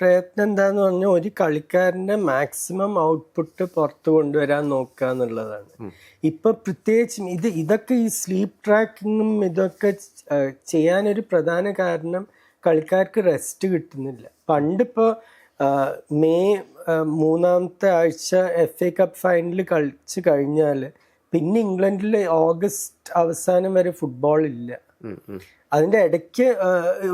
പ്രയത്നം എന്താന്ന് പറഞ്ഞാൽ ഒരു കളിക്കാരന്റെ മാക്സിമം ഔട്ട്പുട്ട് പുറത്തു കൊണ്ടുവരാൻ നോക്കുക എന്നുള്ളതാണ്. ഇപ്പൊ പ്രത്യേകിച്ചും ഇത് ഇതൊക്കെ ഈ സ്ലീപ്പ് ട്രാക്കിങ്ങും ഇതൊക്കെ ചെയ്യാനൊരു പ്രധാന കാരണം കളിക്കാർക്ക് റെസ്റ്റ് കിട്ടുന്നില്ല. പണ്ടിപ്പോൾ മെയ് മൂന്നാമത്തെ ആഴ്ച എഫ് എ കപ്പ് ഫൈനൽ കളിച്ച് കഴിഞ്ഞാൽ പിന്നെ ഇംഗ്ലണ്ടിൽ ഓഗസ്റ്റ് അവസാനം വരെ ഫുട്ബോൾ ഇല്ല. അതിന്റെ ഇടയ്ക്ക്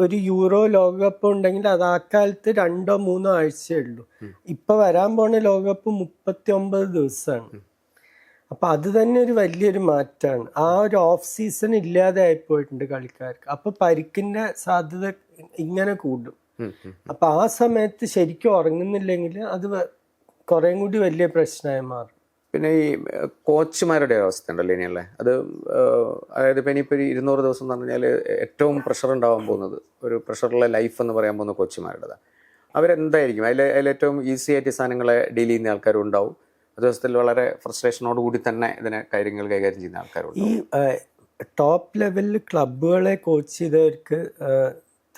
ഒരു യൂറോ ലോകകപ്പ് ഉണ്ടെങ്കിൽ അത് ആ കാലത്ത് രണ്ടോ മൂന്നോ ആഴ്ചയേ ഉള്ളൂ. ഇപ്പൊ വരാൻ പോണ ലോകകപ്പ് മുപ്പത്തി ഒമ്പത് ദിവസമാണ് അപ്പൊ അത് തന്നെ ഒരു വലിയൊരു മാറ്റാണ്. ആ ഒരു ഓഫ് സീസൺ ഇല്ലാതെ ആയിപ്പോയിട്ടുണ്ട് കളിക്കാർക്ക്. അപ്പൊ പരിക്കിന്റെ സാധ്യത ഇങ്ങനെ കൂടും. അപ്പൊ ആ സമയത്ത് ശരിക്കും ഉറങ്ങുന്നില്ലെങ്കിൽ അത് കുറേം കൂടി വലിയ പ്രശ്നമായി മാറും. പിന്നെ ഈ കോച്ചുമാരുടെ അവസ്ഥ ഉണ്ടല്ലോ ഇനിയല്ലേ അത് അതായത് ഇപ്പം ഇനിയിപ്പോൾ ഒരു ഇരുന്നൂറ് ദിവസം എന്ന് പറഞ്ഞാൽ ഏറ്റവും പ്രഷർ ഉണ്ടാവാൻ പോകുന്നത് ഒരു പ്രഷറുള്ള ലൈഫ് എന്ന് പറയാൻ പോകുന്ന കോച്ചുമാരുടേതാണ് അവരെന്തായിരിക്കും? അതിൽ അതിലേറ്റവും ഈസി ആയിട്ട് സാധനങ്ങളെ ഡീൽ ചെയ്യുന്ന ആൾക്കാരും ഉണ്ടാവും. ദിവസത്തിൽ വളരെ ഫ്രസ്ട്രേഷനോട് കൂടി തന്നെ ഇതിനെ കാര്യങ്ങൾ കൈകാര്യം ചെയ്യുന്ന ആൾക്കാരുണ്ട്. ഈ ടോപ്പ് ലെവലിൽ ക്ലബുകളെ കോച്ച് ചെയ്തവർക്ക്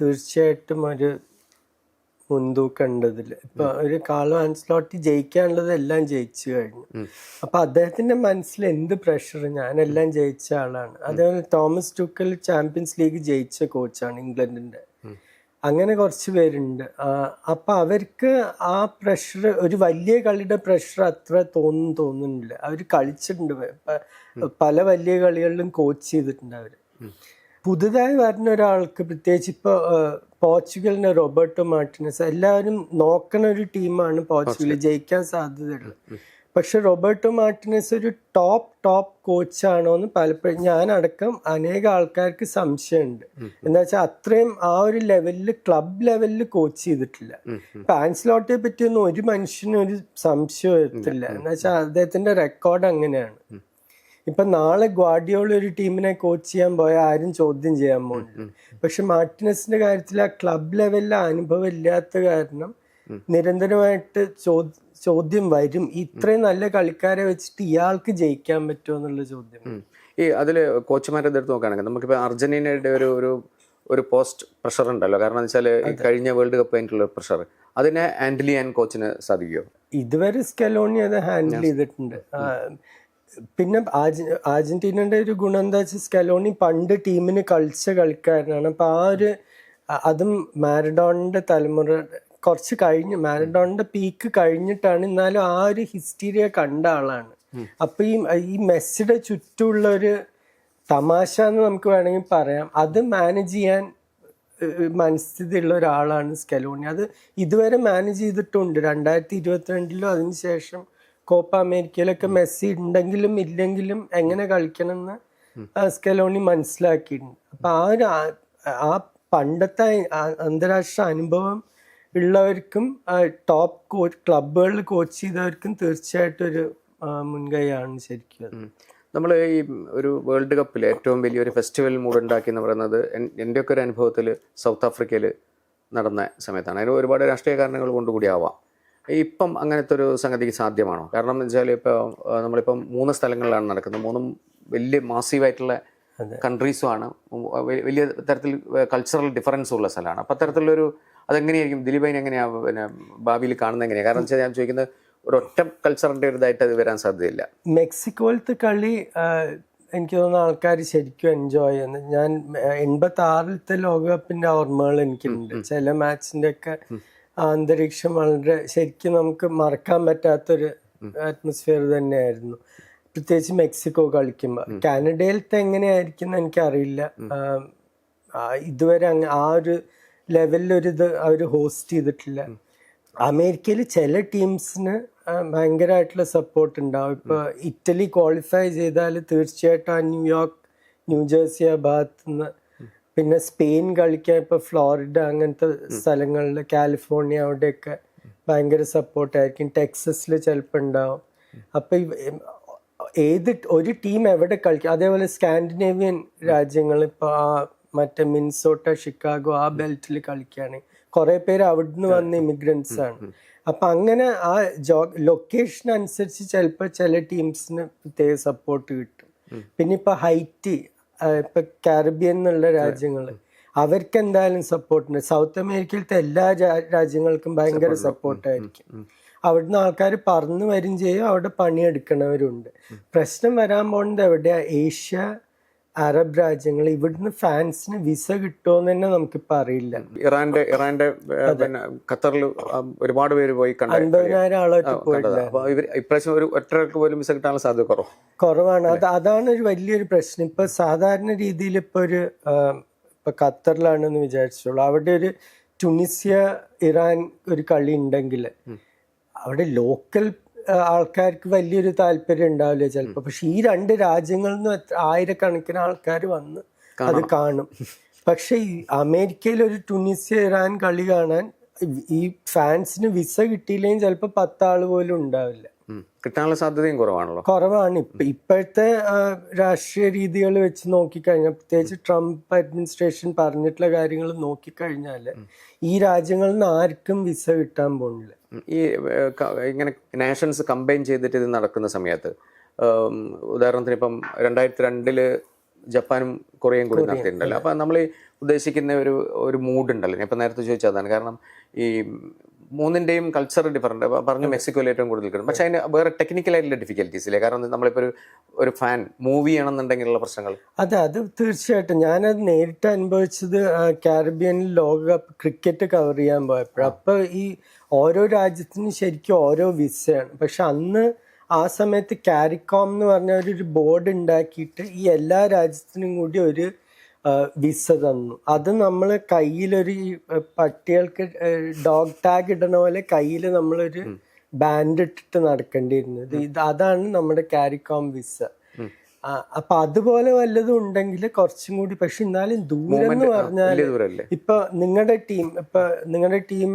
തീർച്ചയായിട്ടും ഒരു മുൻതൂക്കം ഉണ്ട് ഇതിൽ ഇപ്പൊ ഒരു കാലം ആൻസ്ലോട്ടി ജയിക്കാനുള്ളത് എല്ലാം ജയിച്ചു കഴിഞ്ഞു. അപ്പൊ അദ്ദേഹത്തിന്റെ മനസ്സിൽ എന്ത് പ്രഷർ ഞാനെല്ലാം ജയിച്ച ആളാണ്. അതേപോലെ തോമസ് ടുക്കൽ ചാമ്പ്യൻസ് ലീഗ് ജയിച്ച കോച്ചാണ് ഇംഗ്ലണ്ടിന്റെ. അങ്ങനെ കുറച്ച് പേരുണ്ട്. അപ്പോൾ അപ്പൊ അവർക്ക് ആ പ്രഷർ ഒരു വലിയ കളിയുടെ പ്രഷർ അത്ര തോന്നും തോന്നുന്നില്ല. അവർ കളിച്ചിട്ടുണ്ട്. പല വലിയ കളികളിലും കോച്ച് ചെയ്തിട്ടുണ്ട് അവർ പുതുതായി വരുന്ന ഒരാൾക്ക് പ്രത്യേകിച്ച് ഇപ്പൊ പോർച്ചുഗലിന് റോബർട്ടോ മാർട്ടിനസ് എല്ലാവരും നോക്കണ ഒരു ടീമാണ് പോർച്ചുഗൽ. ജയിക്കാൻ സാധ്യതയുള്ളത്. പക്ഷെ റോബർട്ടോ മാർട്ടിനസ് ഒരു ടോപ്പ് ടോപ്പ് കോച്ചാണോ എന്ന് പലപ്പോഴും ഞാൻ അടക്കം അനേക ആൾക്കാർക്ക് സംശയമുണ്ട്. എന്താ വെച്ചാൽ അത്രയും ആ ഒരു ലെവലിൽ ക്ലബ് ലെവലിൽ കോച്ച് ചെയ്തിട്ടില്ല. പാൻസ്ലോട്ടിയെ പറ്റിയൊന്നും ഒരു മനുഷ്യനും ഒരു സംശയം എത്തില്ല എന്താ വെച്ചാൽ അദ്ദേഹത്തിന്റെ റെക്കോർഡ് അങ്ങനെയാണ്. ഇപ്പൊ നാളെ ഗ്വാഡിയോള ഒരു ടീമിനെ കോച്ച് ചെയ്യാൻ പോയാൽ ആരും ചോദ്യം ചെയ്യാൻ പോകുന്നില്ല പക്ഷെ മാർട്ടിനസിന്റെ കാര്യത്തിൽ ആ ക്ലബ് ലെവലിലെ അനുഭവം ഇല്ലാത്ത കാരണം നിരന്തരമായിട്ട് ചോ- ചോദ്യം വരും. ഇത്രയും നല്ല കളിക്കാരെ വെച്ചിട്ട് ഇയാൾക്ക് ജയിക്കാൻ പറ്റുമോ എന്നുള്ള ചോദ്യം. ഈ അതിൽ കോച്ചുമാരുടെ എടുത്ത് നോക്കുകയാണെങ്കിൽ നമുക്കിപ്പോൾ അർജന്റീനയുടെ ഒരു ഒരു ഒരു പോസ്റ്റ് പ്രഷർ ഉണ്ടല്ലോ. കാരണം എന്ന് വെച്ചാൽ കഴിഞ്ഞ വേൾഡ് കപ്പ് കഴിഞ്ഞിട്ടുള്ള പ്രഷർ അതിനെ ഹാൻഡിൽ ചെയ്യാൻ കോച്ചിന് സാധിക്കുമോ ഇതുവരെ സ്കലോണി അത് ഹാൻഡിൽ ചെയ്തിട്ടുണ്ട്. പിന്നെ അർജന്റീനയുടെ ഒരു ഗുണം എന്താ വെച്ചാൽ സ്കലോണി പണ്ട് ടീമിന് കളിച്ച കളിക്കാരനാണ്. അപ്പൊ ആ ഒരു അതും മാരഡോണിന്റെ തലമുറ കുറച്ച് കഴിഞ്ഞ് മാരഡോണിന്റെ പീക്ക് കഴിഞ്ഞിട്ടാണ് എന്നാലും ആ ഒരു ഹിസ്റ്റീരിയ കണ്ട ആളാണ്. അപ്പൊ ഈ ഈ മെസ്സിയുടെ ചുറ്റുമുള്ള ഒരു തമാശ എന്ന് നമുക്ക് വേണമെങ്കിൽ പറയാം. അത് മാനേജ് ചെയ്യാൻ മനസ്ഥിതിയുള്ള ഒരാളാണ് സ്കലോണി. അത് ഇതുവരെ മാനേജ് ചെയ്തിട്ടുണ്ട്. രണ്ടായിരത്തി ഇരുപത്തിരണ്ടിലും അതിനുശേഷം കോപ്പ അമേരിക്കയിലൊക്കെ മെസ്സി ഉണ്ടെങ്കിലും ഇല്ലെങ്കിലും എങ്ങനെ കളിക്കണം എന്ന് ആ സ്കലോണി മനസ്സിലാക്കിയിട്ടുണ്ട്. അപ്പൊ ആ ഒരു ആ പണ്ടത്തെ അന്താരാഷ്ട്ര അനുഭവം ഉള്ളവർക്കും ടോപ്പ് കോച്ച് ക്ലബുകളിൽ കോച്ച് ചെയ്തവർക്കും തീർച്ചയായിട്ടും ഒരു മുൻകൈയാണ് ശരിക്കും നമ്മൾ ഈ ഒരു വേൾഡ് കപ്പിൽ ഏറ്റവും വലിയൊരു ഫെസ്റ്റിവൽ മൂഡ് ഉണ്ടാക്കി എന്ന് പറയുന്നത് എൻ- എന്റെയൊക്കെ ഒരു അനുഭവത്തിൽ സൗത്ത് ആഫ്രിക്കയിൽ നടന്ന സമയത്താണ്. അതിന് ഒരുപാട് രാഷ്ട്രീയ കാരണങ്ങൾ കൊണ്ടുകൂടി ആവാം. ഇപ്പം അങ്ങനത്തെ ഒരു സംഗതിക്ക് സാധ്യമാണോ? കാരണം എന്ന് വെച്ചാൽ ഇപ്പോൾ നമ്മളിപ്പം മൂന്ന് സ്ഥലങ്ങളിലാണ് നടക്കുന്നത്. മൂന്നും വലിയ മാസീവായിട്ടുള്ള കൺട്രീസും ആണ്. വലിയ തരത്തിൽ കൾച്ചറൽ ഡിഫറൻസ് ഉള്ള സ്ഥലമാണ്. അപ്പം അത്തരത്തിലുള്ളൊരു അതെങ്ങനെയായിരിക്കും? ദിലീപൈൻ എങ്ങനെയാണ് പിന്നെ ഭാവിയിൽ കാണുന്നത് എങ്ങനെയാണ് കാരണം വെച്ചാൽ ഞാൻ ചോദിക്കുന്നത് ഒരു ഒറ്റ കൾച്ചറിന്റെ ഒരു ഇതായിട്ട് അത് വരാൻ സാധ്യതയില്ല. മെക്സിക്കോയിലത്തെ കളി എനിക്ക് തോന്നുന്നു ആൾക്കാർ ശരിക്കും എൻജോയ് ചെയ്യുന്നു. ഞാൻ എൺപത്തി ആറിലത്തെ ലോകകപ്പിന്റെ ഓർമ്മകൾ എനിക്കുണ്ട്. ചില മാച്ചിന്റെ ഒക്കെ അന്തരീക്ഷം വളരെ ശരിക്കും നമുക്ക് മറക്കാൻ പറ്റാത്തൊരു അറ്റ്മോസ്ഫിയർ തന്നെയായിരുന്നു. പ്രത്യേകിച്ച് മെക്സിക്കോ കളിക്കുമ്പോൾ കാനഡയിലത്തെ എങ്ങനെയായിരിക്കും എന്ന് എനിക്കറിയില്ല. ഇതുവരെ ആ ഒരു ലെവലിൽ ഒരു ഇത് അവർ ഹോസ്റ്റ് ചെയ്തിട്ടില്ല അമേരിക്കയിൽ ചില ടീംസിന് ഭയങ്കരമായിട്ടുള്ള സപ്പോർട്ട് ഉണ്ടാവും ഇപ്പൊ ഇറ്റലി ക്വാളിഫൈ ചെയ്താൽ തീർച്ചയായിട്ടും ആ ന്യൂയോർക്ക് ന്യൂജേഴ്സി ആ ഭാഗത്ത് നിന്ന് പിന്നെ സ്പെയിൻ കളിക്കാൻ ഇപ്പൊ ഫ്ലോറിഡ അങ്ങനത്തെ സ്ഥലങ്ങളിൽ കാലിഫോർണിയ അവിടെയൊക്കെ ഭയങ്കര സപ്പോർട്ടായിരിക്കും ടെക്സസിൽ ചിലപ്പോൾ ഉണ്ടാവും. അപ്പൊ ഏത് ഒരു ടീം എവിടെ കളിക്കും അതേപോലെ സ്കാൻഡിനേവിയൻ രാജ്യങ്ങൾ ഇപ്പൊ ആ മറ്റേ മിൻസോട്ട ഷിക്കാഗോ ആ ബെൽറ്റിൽ കളിക്കുകയാണ് കുറേ പേര് അവിടുന്ന് വന്ന ഇമിഗ്രൻസ് ആണ്. അപ്പൊ അങ്ങനെ ആ ജോ ലൊക്കേഷൻ അനുസരിച്ച് ചിലപ്പോൾ ചില ടീംസിന് പ്രത്യേക സപ്പോർട്ട് കിട്ടും. പിന്നെ ഇപ്പൊ ഹൈറ്റി ഇപ്പം കാരിബിയൻ എന്നുള്ള രാജ്യങ്ങൾ അവർക്ക് എന്തായാലും സപ്പോർട്ട് ഉണ്ട്. സൗത്ത് അമേരിക്കയിലത്തെ എല്ലാ രാജ്യങ്ങൾക്കും ഭയങ്കര സപ്പോർട്ടായിരിക്കും അവിടുന്ന് ആൾക്കാർ പറന്നു വരും ചെയ്യും അവിടെ പണിയെടുക്കണവരുണ്ട്. പ്രശ്നം വരാൻ പോകുന്നത് എവിടെയാ? ഏഷ്യ അറബ് രാജ്യങ്ങൾ ഇവിടുന്ന് ഫാൻസിന് വിസ കിട്ടുമെന്ന് തന്നെ നമുക്കിപ്പോൾ അറിയില്ല. ഇറാന്റെ ഇറാന്റെ പിന്നെ ഖത്തറിൽ ഒരുപാട് പേര് പോയി അൻപതിനായിരം ആളായിട്ട് ഇപ്രാവശ്യം ഒരു ഒറ്റയ്ക്ക് പോലും വിസ കിട്ടാനുള്ള സാധ്യത കുറവ്. കുറവാണ്. അത് അതാണ് ഒരു വലിയൊരു പ്രശ്നം. ഇപ്പൊ സാധാരണ രീതിയിൽ ഇപ്പൊ ഒരു ഇപ്പൊ ഖത്തറിലാണെന്ന് വിചാരിച്ചോളൂ അവിടെ ഒരു ടുണിസ്യ ഇറാൻ ഒരു കളി ഉണ്ടെങ്കിൽ അവിടെ ലോക്കൽ ആൾക്കാർക്ക് വലിയൊരു താല്പര്യം ഉണ്ടാവില്ല ചിലപ്പോൾ പക്ഷെ ഈ രണ്ട് രാജ്യങ്ങളിൽ നിന്ന് ആയിരക്കണക്കിന് ആൾക്കാർ വന്ന് അത് കാണും. പക്ഷെ ഈ അമേരിക്കയിൽ ഒരു ടുണിസ്യ ഇറാൻ കളി കാണാൻ ഈ ഫാൻസിന് വിസ കിട്ടിയില്ലെങ്കിൽ ചിലപ്പോൾ പത്താൾ പോലും ഉണ്ടാവില്ല. കിട്ടാനുള്ള സാധ്യതയും കുറവാണല്ലോ. കുറവാണ്. ഇപ്പൊ ഇപ്പോഴത്തെ രാഷ്ട്രീയ രീതികൾ വെച്ച് നോക്കിക്കഴിഞ്ഞാൽ പ്രത്യേകിച്ച് ട്രംപ് അഡ്മിനിസ്ട്രേഷൻ പറഞ്ഞിട്ടുള്ള കാര്യങ്ങൾ നോക്കിക്കഴിഞ്ഞാൽ ഈ രാജ്യങ്ങളിൽ നിന്ന് ആർക്കും വിസ കിട്ടാൻ ഉം. ഈ ഇങ്ങനെ നാഷൻസ് കമ്പൈൻ ചെയ്തിട്ട് ഇത് നടക്കുന്ന സമയത്ത് ഉദാഹരണത്തിന് ഇപ്പം രണ്ടായിരത്തി രണ്ടിൽ ജപ്പാനും കൊറിയയും കൂടി നടത്തിയിട്ടുണ്ടല്ലോ. അപ്പം നമ്മൾ ഉദ്ദേശിക്കുന്ന ഒരു ഒരു മൂഡ് ഉണ്ടല്ലോ. ഞാൻ ഇപ്പം നേരത്തെ ചോദിച്ചതാണ് കാരണം ഈ മൂന്നിന്റെയും കൾച്ചർ ഡിഫറന്റ് പറഞ്ഞു മെക്സിക്കോയിൽ ഏറ്റവും കൂടുതൽ കിട്ടും. പക്ഷേ അതിന് വേറെ ടെക്നിക്കലായിട്ടുള്ള ഡിഫിക്കൽറ്റീസ് ഇല്ലേ. കാരണം നമ്മളിപ്പോൾ ഒരു ഒരു ഫാൻ മൂവി ചെയ്യണമെന്നുണ്ടെങ്കിലുള്ള പ്രശ്നങ്ങൾ. അതെ അത് തീർച്ചയായിട്ടും. ഞാനത് നേരിട്ട് അനുഭവിച്ചത് കാരിബിയനിൽ ലോകകപ്പ് ക്രിക്കറ്റ് കവർ ചെയ്യാൻ പോയപ്പോൾ അപ്പോൾ ഈ ഓരോ രാജ്യത്തിനും ശരിക്കും ഓരോ വിസയാണ്. പക്ഷെ അന്ന് ആ സമയത്ത് കാരിക്കോം എന്ന് പറഞ്ഞ ഒരു ബോർഡ് ഉണ്ടാക്കിയിട്ട് ഈ എല്ലാ രാജ്യത്തിനും കൂടി ഒരു വിസ തന്നു. അത് നമ്മൾ കയ്യിലൊരു പട്ടികൾക്ക് ഡോഗ് ടാഗ് ഇടണ പോലെ കയ്യിൽ നമ്മളൊരു ബാൻഡ് ഇട്ടിട്ട് നടക്കേണ്ടിയിരുന്നത്. ഇത് അതാണ് നമ്മുടെ കാരിക്കോം വിസ. അപ്പൊ അതുപോലെ വല്ലതും ഉണ്ടെങ്കിൽ കുറച്ചും കൂടി പക്ഷെ എന്നാലും ദൂരം എന്ന് പറഞ്ഞാൽ ഇപ്പൊ നിങ്ങളുടെ ടീം ഇപ്പൊ നിങ്ങളുടെ ടീം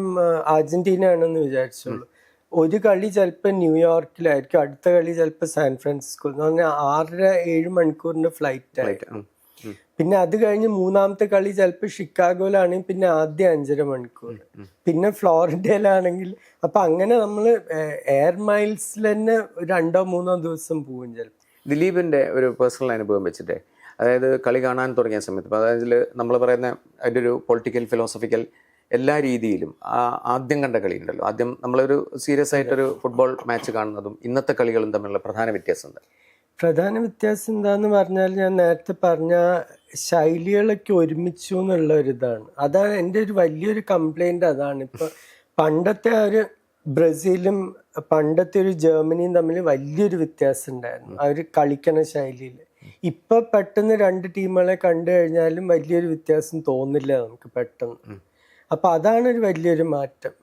അർജന്റീന ആണെന്ന് വിചാരിച്ചോളൂ. ഒരു കളി ചിലപ്പോൾ ന്യൂയോർക്കിലായിരിക്കും അടുത്ത കളി ചിലപ്പോൾ സാൻ ഫ്രാൻസിസ്കോ എന്ന് പറഞ്ഞാൽ ആറര ഏഴ് മണിക്കൂറിന്റെ ഫ്ലൈറ്റ് ആയി. ഉം. ഉം. പിന്നെ അത് കഴിഞ്ഞ് മൂന്നാമത്തെ കളി ചിലപ്പോൾ ഷിക്കാഗോയിലാണെങ്കിൽ പിന്നെ ആദ്യ അഞ്ചര മണിക്കൂർ. പിന്നെ ഫ്ലോറിഡയിലാണെങ്കിൽ അപ്പൊ അങ്ങനെ നമ്മൾ എയർ മൈൽസിൽ തന്നെ രണ്ടോ മൂന്നോ ദിവസം പോകും ചിലപ്പോൾ ദിലീപിന്റെ ഒരു പേഴ്സണൽ അനുഭവം വെച്ചിട്ട്. അതായത് കളി കാണാൻ തുടങ്ങിയ സമയത്ത് അപ്പോൾ അതായത് നമ്മൾ പറയുന്ന അതിന്റെ ഒരു പൊളിറ്റിക്കൽ ഫിലോസഫിക്കൽ എല്ലാ രീതിയിലും ആ ആദ്യം കണ്ട കളി ഉണ്ടല്ലോ. ആദ്യം നമ്മളൊരു സീരിയസ് ആയിട്ടൊരു ഫുട്ബോൾ മാച്ച് കാണുന്നതും ഇന്നത്തെ കളികളും തമ്മിലുള്ള പ്രധാന വ്യത്യാസം എന്താ? പ്രധാന വ്യത്യാസം എന്താന്ന് പറഞ്ഞാൽ ഞാൻ നേരത്തെ പറഞ്ഞ ശൈലികളൊക്കെ ഒരുമിച്ചു എന്നുള്ള ഒരു ഇതാണ് അതാണ് എന്റെ ഒരു വലിയൊരു കംപ്ലൈന്റ് അതാണ് ഇപ്പോൾ പണ്ടത്തെ ഒരു ബ്രസീലും പണ്ടത്തെ ഒരു ജർമ്മനിയും തമ്മിൽ വലിയൊരു വ്യത്യാസം ഉണ്ടായിരുന്നു അവർ കളിക്കണ ശൈലിയിൽ. ഇപ്പൊ പെട്ടെന്ന് രണ്ട് ടീമുകളെ കണ്ടു കഴിഞ്ഞാലും വലിയൊരു വ്യത്യാസം തോന്നില്ല നമുക്ക് പെട്ടെന്ന്. അപ്പൊ അതാണ് ഒരു വലിയൊരു മാറ്റം.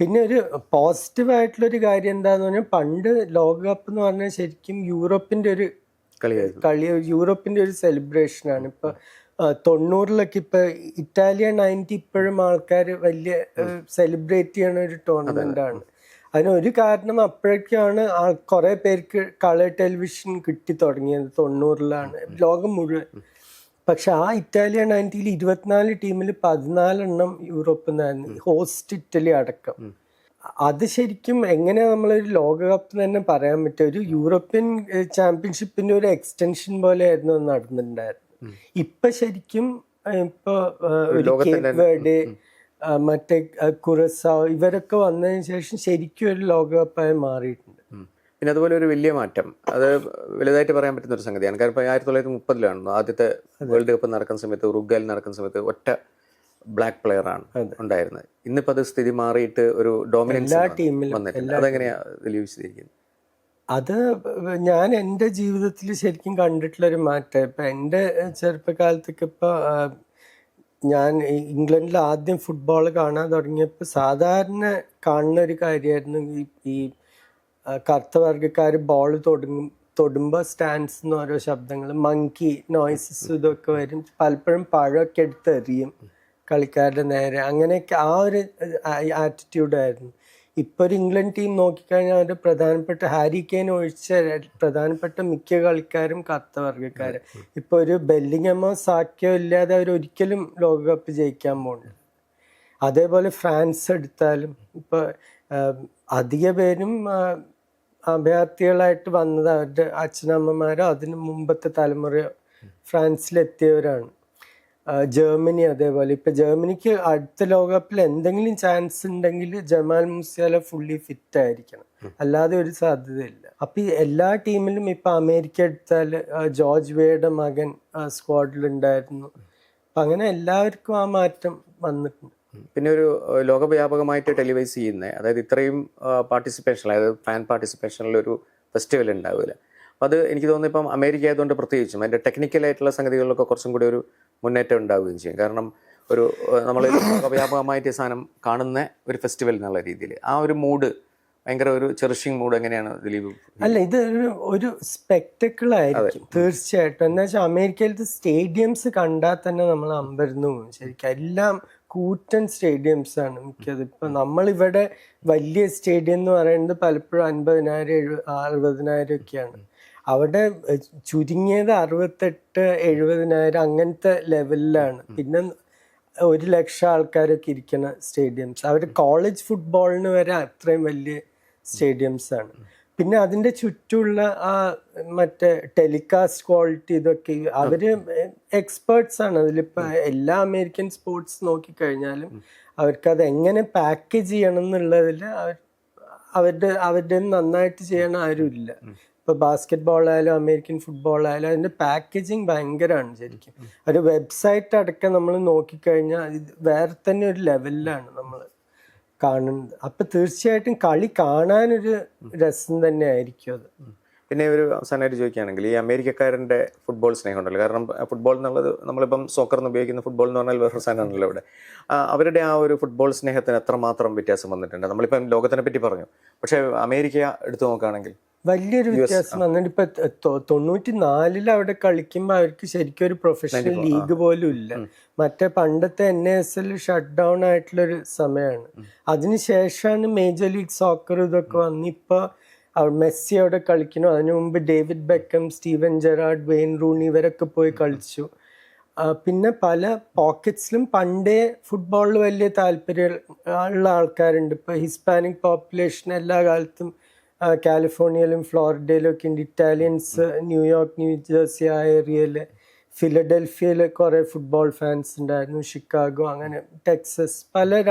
പിന്നെ ഒരു പോസിറ്റീവ് ആയിട്ടുള്ള ഒരു കാര്യം എന്താന്ന് പറഞ്ഞാൽ പണ്ട് ലോകകപ്പ് എന്ന് പറഞ്ഞാൽ ശരിക്കും യൂറോപ്പിന്റെ ഒരു കളി യൂറോപ്പിന്റെ ഒരു സെലിബ്രേഷൻ ആണ്. ഇപ്പൊ തൊണ്ണൂറിലൊക്കെ ഇപ്പൊ ഇറ്റാലിയൻ നയന്റി ഇപ്പോഴും ആൾക്കാർ വലിയ സെലിബ്രേറ്റ് ചെയ്യണ ഒരു ടൂർണമെന്റ് ആണ്. അതിനൊരു കാരണം അപ്പോഴൊക്കെയാണ് ആൾ കുറെ പേർക്ക് കളർ ടെലിവിഷൻ കിട്ടി തുടങ്ങിയത് തൊണ്ണൂറിലാണ്. ലോകം മുഴുവൻ. പക്ഷെ ആ ഇറ്റാലിയൻ നയന്റിയിൽ ഇരുപത്തിനാല് ടീമിൽ പതിനാലെണ്ണം യൂറോപ്പിൽ നിന്നായിരുന്നു ഹോസ്റ്റ് ഇറ്റലി അടക്കം. അത് ശരിക്കും എങ്ങനെ നമ്മളൊരു ലോകകപ്പ് തന്നെ പറയാൻ പറ്റും? ഒരു യൂറോപ്യൻ ചാമ്പ്യൻഷിപ്പിന്റെ ഒരു എക്സ്റ്റൻഷൻ പോലെ ആയിരുന്നു നടന്നിട്ടുണ്ടായിരുന്നു ഇപ്പൊ ശരിക്കും ഇപ്പൊ ഒരു കേപ്പ് വേർഡ് മറ്റേ കുറസ ഇവരൊക്കെ വന്നതിന് ശേഷം ശരിക്കും ഒരു ലോകകപ്പായി മാറിയിട്ടുണ്ട്. പിന്നെ അതുപോലെ ഒരു വലിയ മാറ്റം. അത് വലുതായിട്ട് പറയാൻ പറ്റുന്ന ഒരു സംഗതിയാണ്. കാരണം ഇപ്പോൾ ആയിരത്തി തൊള്ളായിരത്തി മുപ്പതിലാണ് ആദ്യത്തെ വേൾഡ് കപ്പ് നടക്കുന്ന സമയത്ത് ഉറുഗ്വയിൽ നടക്കുന്ന സമയത്ത് ഒറ്റ ബ്ലാക്ക് പ്ലെയർ ആണ് ഉണ്ടായിരുന്നത്. ഇന്നിപ്പോൾ അത് സ്ഥിതി മാറിയിട്ട് ഒരു ഡോമിനൻസ് വന്നിട്ടുണ്ട് അതെങ്ങനെയാ ദിലീപ് വിശദീകരിക്കുന്നത് അത് ഞാൻ എന്റെ ജീവിതത്തിൽ ശരിക്കും കണ്ടിട്ടുള്ളൊരു മാറ്റം. ഇപ്പം എന്റെ ചെറുപ്പകാലത്തൊക്കെ ഇപ്പോൾ ഞാൻ ഇംഗ്ലണ്ടിൽ ആദ്യം ഫുട്ബോൾ കാണാൻ തുടങ്ങിയപ്പോൾ സാധാരണ കാണുന്ന ഒരു കാര്യമായിരുന്നു ഈ ഈ ആ, കറുത്ത വർഗക്കാർ ബോൾ തൊടുങ്ങും തൊടുമ്പോൾ സ്റ്റാൻഡ്സ് എന്ന് ഓരോ ശബ്ദങ്ങൾ മങ്കി നോയ്സസ് ഇതൊക്കെ വരും. പലപ്പോഴും പഴമൊക്കെ എടുത്തെറിയും കളിക്കാരുടെ നേരെ. അങ്ങനെയൊക്കെ ആ ഒരു ആറ്റിറ്റ്യൂഡായിരുന്നു ഇപ്പോൾ ഒരു ഇംഗ്ലണ്ട് ടീം നോക്കിക്കഴിഞ്ഞാൽ അവരുടെ പ്രധാനപ്പെട്ട ഹാരി കെയിൻ ഒഴിച്ച പ്രധാനപ്പെട്ട മിക്ക കളിക്കാരും കറുത്ത വർഗക്കാരൻ ഇപ്പൊ ഒരു ബെല്ലിങ്ങമോ സാക്കിയോ ഇല്ലാതെ അവർ ഒരിക്കലും ലോകകപ്പ് ജയിക്കാൻ പോകുന്നു അതേപോലെ ഫ്രാൻസ് എടുത്താലും ഇപ്പൊ ആഹ്, അധിക പേരും അഭയാർത്ഥികളായിട്ട് വന്നത് അവരുടെ അച്ഛനമ്മമാരോ അതിന് മുമ്പത്തെ തലമുറയോ ഫ്രാൻസിലെത്തിയവരാണ്. ജർമ്മനി അതേപോലെ. ഇപ്പൊ ജർമ്മനിക്ക് അടുത്ത ലോകകപ്പിൽ എന്തെങ്കിലും ചാൻസ് ഉണ്ടെങ്കിൽ ജമാൽ മുസിയാല ഫുള്ളി ഫിറ്റ് ആയിരിക്കണം. അല്ലാതെ ഒരു സാധ്യതയില്ല. അപ്പൊ എല്ലാ ടീമിലും ഇപ്പൊ അമേരിക്ക എടുത്താൽ ജോർജ് വേയുടെ മകൻ സ്ക്വാഡിൽ ഉണ്ടായിരുന്നു അപ്പൊ അങ്ങനെ എല്ലാവർക്കും ആ മാറ്റം വന്നിട്ടുണ്ട്. പിന്നെ ഒരു ലോകവ്യാപകമായിട്ട് ടെലിവൈസ് ചെയ്യുന്ന അതായത് ഇത്രയും പാർട്ടിസിപ്പേഷൻ അതായത് ഫാൻ പാർട്ടിസിപ്പേഷനിൽ ഒരു ഫെസ്റ്റിവൽ ഉണ്ടാവില്ല അത് എനിക്ക് തോന്നുന്നു ഇപ്പം അമേരിക്ക ആയതുകൊണ്ട് പ്രത്യേകിച്ചും അതിന്റെ ടെക്നിക്കലായിട്ടുള്ള സംഗതികളിലൊക്കെ കുറച്ചും കൂടി ഒരു മുന്നേറ്റം ഉണ്ടാവുകയും ചെയ്യും. കാരണം ഒരു നമ്മൾ ലോകവ്യാപകമായിട്ട് സാധനം കാണുന്ന ഒരു ഫെസ്റ്റിവൽ എന്നുള്ള രീതിയിൽ ആ ഒരു മൂഡ് ഭയങ്കര ഒരു ചെറിഷിങ് മൂഡ് എങ്ങനെയാണ് ദിലീപ്? അല്ല ഇത് ഒരു സ്പെക്ടക്കിൾ ആയിരിക്കും. തീർച്ചയായിട്ടും. എന്താ വെച്ചാൽ അമേരിക്കയിലത്തെ സ്റ്റേഡിയംസ് കണ്ടാൽ തന്നെ നമ്മൾ അമ്പരുന്നു ശരിക്കും എല്ലാം കൂറ്റൻ സ്റ്റേഡിയംസ് ആണ് മിക്കത്. ഇപ്പൊ നമ്മളിവിടെ വലിയ സ്റ്റേഡിയം എന്ന് പറയുന്നത് പലപ്പോഴും അൻപതിനായിരം എഴുപ അറുപതിനായിരം ഒക്കെയാണ്. അവിടെ ചുരുങ്ങിയത് അറുപത്തെട്ട് എഴുപതിനായിരം അങ്ങനത്തെ ലെവലിലാണ്. പിന്നെ ഒരു ലക്ഷം ആൾക്കാരൊക്കെ ഇരിക്കുന്ന സ്റ്റേഡിയംസ്. അവർ കോളേജ് ഫുട്ബോളിന് വരെ അത്രയും വലിയ സ്റ്റേഡിയംസ് ആണ് പിന്നെ അതിന്റെ ചുറ്റുമുള്ള ആ മറ്റേ ടെലികാസ്റ്റ് ക്വാളിറ്റി ഇതൊക്കെ അവർ എക്സ്പേർട്സ് ആണ് അതിലിപ്പോൾ എല്ലാ അമേരിക്കൻ സ്പോർട്സ് നോക്കിക്കഴിഞ്ഞാലും അവർക്കത് അത് എങ്ങനെ പാക്കേജ് ചെയ്യണം എന്നുള്ളതിൽ അവർ അവരുടെ അവരുടെ നന്നായിട്ട് ചെയ്യണ ആരുമില്ല. ഇപ്പൊ ബാസ്കറ്റ് ബോൾ ആയാലും അമേരിക്കൻ ഫുട്ബോൾ ആയാലും അതിന്റെ പാക്കേജിങ് ഭയങ്കരമാണ് ശരിക്കും. ഒരു വെബ്സൈറ്റ് അടക്കം നമ്മൾ നോക്കിക്കഴിഞ്ഞാൽ ഇത് വേറെ തന്നെ ഒരു ലെവലിലാണ് നമ്മൾ കാണുന്നത്. അപ്പൊ തീർച്ചയായിട്ടും കളി കാണാനൊരു രസം തന്നെ ആയിരിക്കും അത് പിന്നെ ഒരു അവസാനമായിട്ട് ചോദിക്കുകയാണെങ്കിൽ ഈ അമേരിക്കക്കാരന്റെ ഫുട്ബോൾ സ്നേഹം ഉണ്ടല്ലോ കാരണം ഫുട്ബോൾ എന്നുള്ളത് നമ്മളിപ്പം എന്ന് ഉപയോഗിക്കുന്ന ഫുട്ബോൾ എന്ന് പറഞ്ഞാൽ വേറൊരു സാധനമാണല്ലോ ഇവിടെ. അവരുടെ ആ ഒരു ഫുട്ബോൾ സ്നേഹത്തിന് എത്രമാത്രം വ്യത്യാസം വന്നിട്ടുണ്ട്? നമ്മളിപ്പം ലോകത്തിനെ പറ്റി പറഞ്ഞു. പക്ഷേ അമേരിക്ക എടുത്തു നോക്കുകയാണെങ്കിൽ വലിയൊരു വ്യത്യാസം വന്നിട്ട് ഇപ്പൊ തൊണ്ണൂറ്റി നാലിൽ അവിടെ കളിക്കുമ്പോൾ അവർക്ക് ശരിക്കും ഒരു പ്രൊഫഷണൽ ലീഗ് പോലും ഇല്ല മറ്റേ പണ്ടത്തെ N S L shut down ആയിട്ടുള്ള ഒരു സമയമാണ് അതിനുശേഷമാണ് മേജർ ലീഗ് സോക്കർ ഇതൊക്കെ വന്ന് ഇപ്പൊ മെസ്സി അവിടെ കളിക്കുന്നു. അതിനു മുമ്പ് David Beckham Steven Gerrard Wayne Rooney ഇവരൊക്കെ പോയി കളിച്ചു. പിന്നെ പല പോക്കറ്റ്സിലും പണ്ടേ ഫുട്ബോളിൽ വലിയ താല്പര്യം ഉള്ള ആൾക്കാരുണ്ട്. ഇപ്പൊ ഹിസ്പാനിക് പോപ്പുലേഷൻ എല്ലാ കാലത്തും കാലിഫോർണിയയിലും ഫ്ലോറിഡയിലും ഒക്കെ ഉണ്ട്. ഇറ്റാലിയൻസ് ന്യൂയോർക്ക് ന്യൂജേഴ്സി ആ ഏരിയയിൽ ഫിലഡൽഫിയയിൽ കുറെ ഫുട്ബോൾ ഫാൻസ് ഉണ്ടായിരുന്നു. ഷിക്കാഗോ അങ്ങനെ ടെക്സസ് പല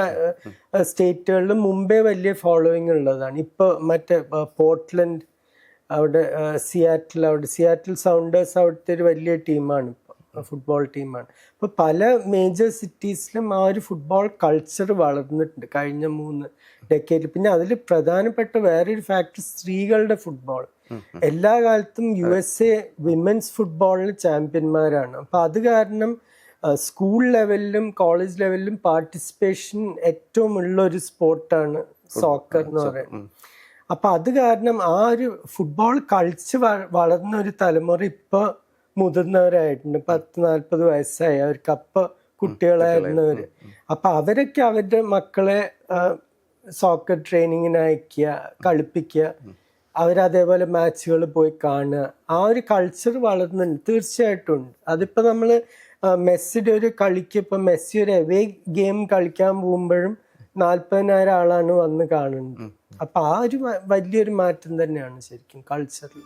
സ്റ്റേറ്റുകളിലും മുമ്പേ വലിയ ഫോളോയിങ് ഉള്ളതാണ്. ഇപ്പൊ മറ്റേ പോർട്ട്ലൻഡ് അവിടെ സിയാറ്റിൽ അവിടെ സിയാറ്റിൽ സൗണ്ടേഴ്സ് അവിടുത്തെ ഒരു വലിയ ടീമാണ്. ഇപ്പോൾ ഫുട്ബോൾ ടീമാണ് അപ്പോൾ പല മേജർ സിറ്റീസിലും ആ ഒരു ഫുട്ബോൾ കൾച്ചർ വളർന്നിട്ടുണ്ട് കഴിഞ്ഞ മൂന്ന് ഡെക്കേഡിൽ പിന്നെ അതിൽ പ്രധാനപ്പെട്ട വേറൊരു ഫാക്ടർ സ്ത്രീകളുടെ ഫുട്ബോൾ എല്ലാ കാലത്തും യു എസ് എ വിമൻസ് ഫുട്ബോളിന് ചാമ്പ്യന്മാരാണ് അപ്പോൾ അത് കാരണം സ്കൂൾ ലെവലിലും കോളേജ് ലെവലിലും പാർട്ടിസിപ്പേഷൻ ഏറ്റവും ഉള്ള ഒരു സ്പോർട്ടാണ് സോക്കർ എന്ന് പറയുന്നത്. അപ്പൊ അത് കാരണം ആ ഒരു ഫുട്ബോൾ കളിച്ച് വളർന്ന ഒരു തലമുറ ഇപ്പൊ മുതിർന്നവരായിട്ടുണ്ട്. പത്ത് നാൽപ്പത് വയസ്സായി അവർക്ക് അപ്പ കുട്ടികളായിരുന്നവർ അപ്പൊ അവരൊക്കെ അവരുടെ മക്കളെ സോക്കർ ട്രെയിനിങ്ങിന് അയക്കുക കളിപ്പിക്കുക അവരതേപോലെ മാച്ചുകൾ പോയി കാണുക. ആ ഒരു കൾച്ചർ വളർന്നുണ്ട് തീർച്ചയായിട്ടും ഉണ്ട്. അതിപ്പോ നമ്മൾ മെസ്സിയുടെ ഒരു കളിക്ക് ഇപ്പൊ മെസ്സി ഒരു എവേ ഗെയിം കളിക്കാൻ പോകുമ്പോഴും നാൽപ്പതിനായിരം ആളാണ് വന്ന് കാണുന്നത്. അപ്പൊ ആ ഒരു വലിയൊരു മാറ്റം തന്നെയാണ് ശരിക്കും കൾച്ചറിൽ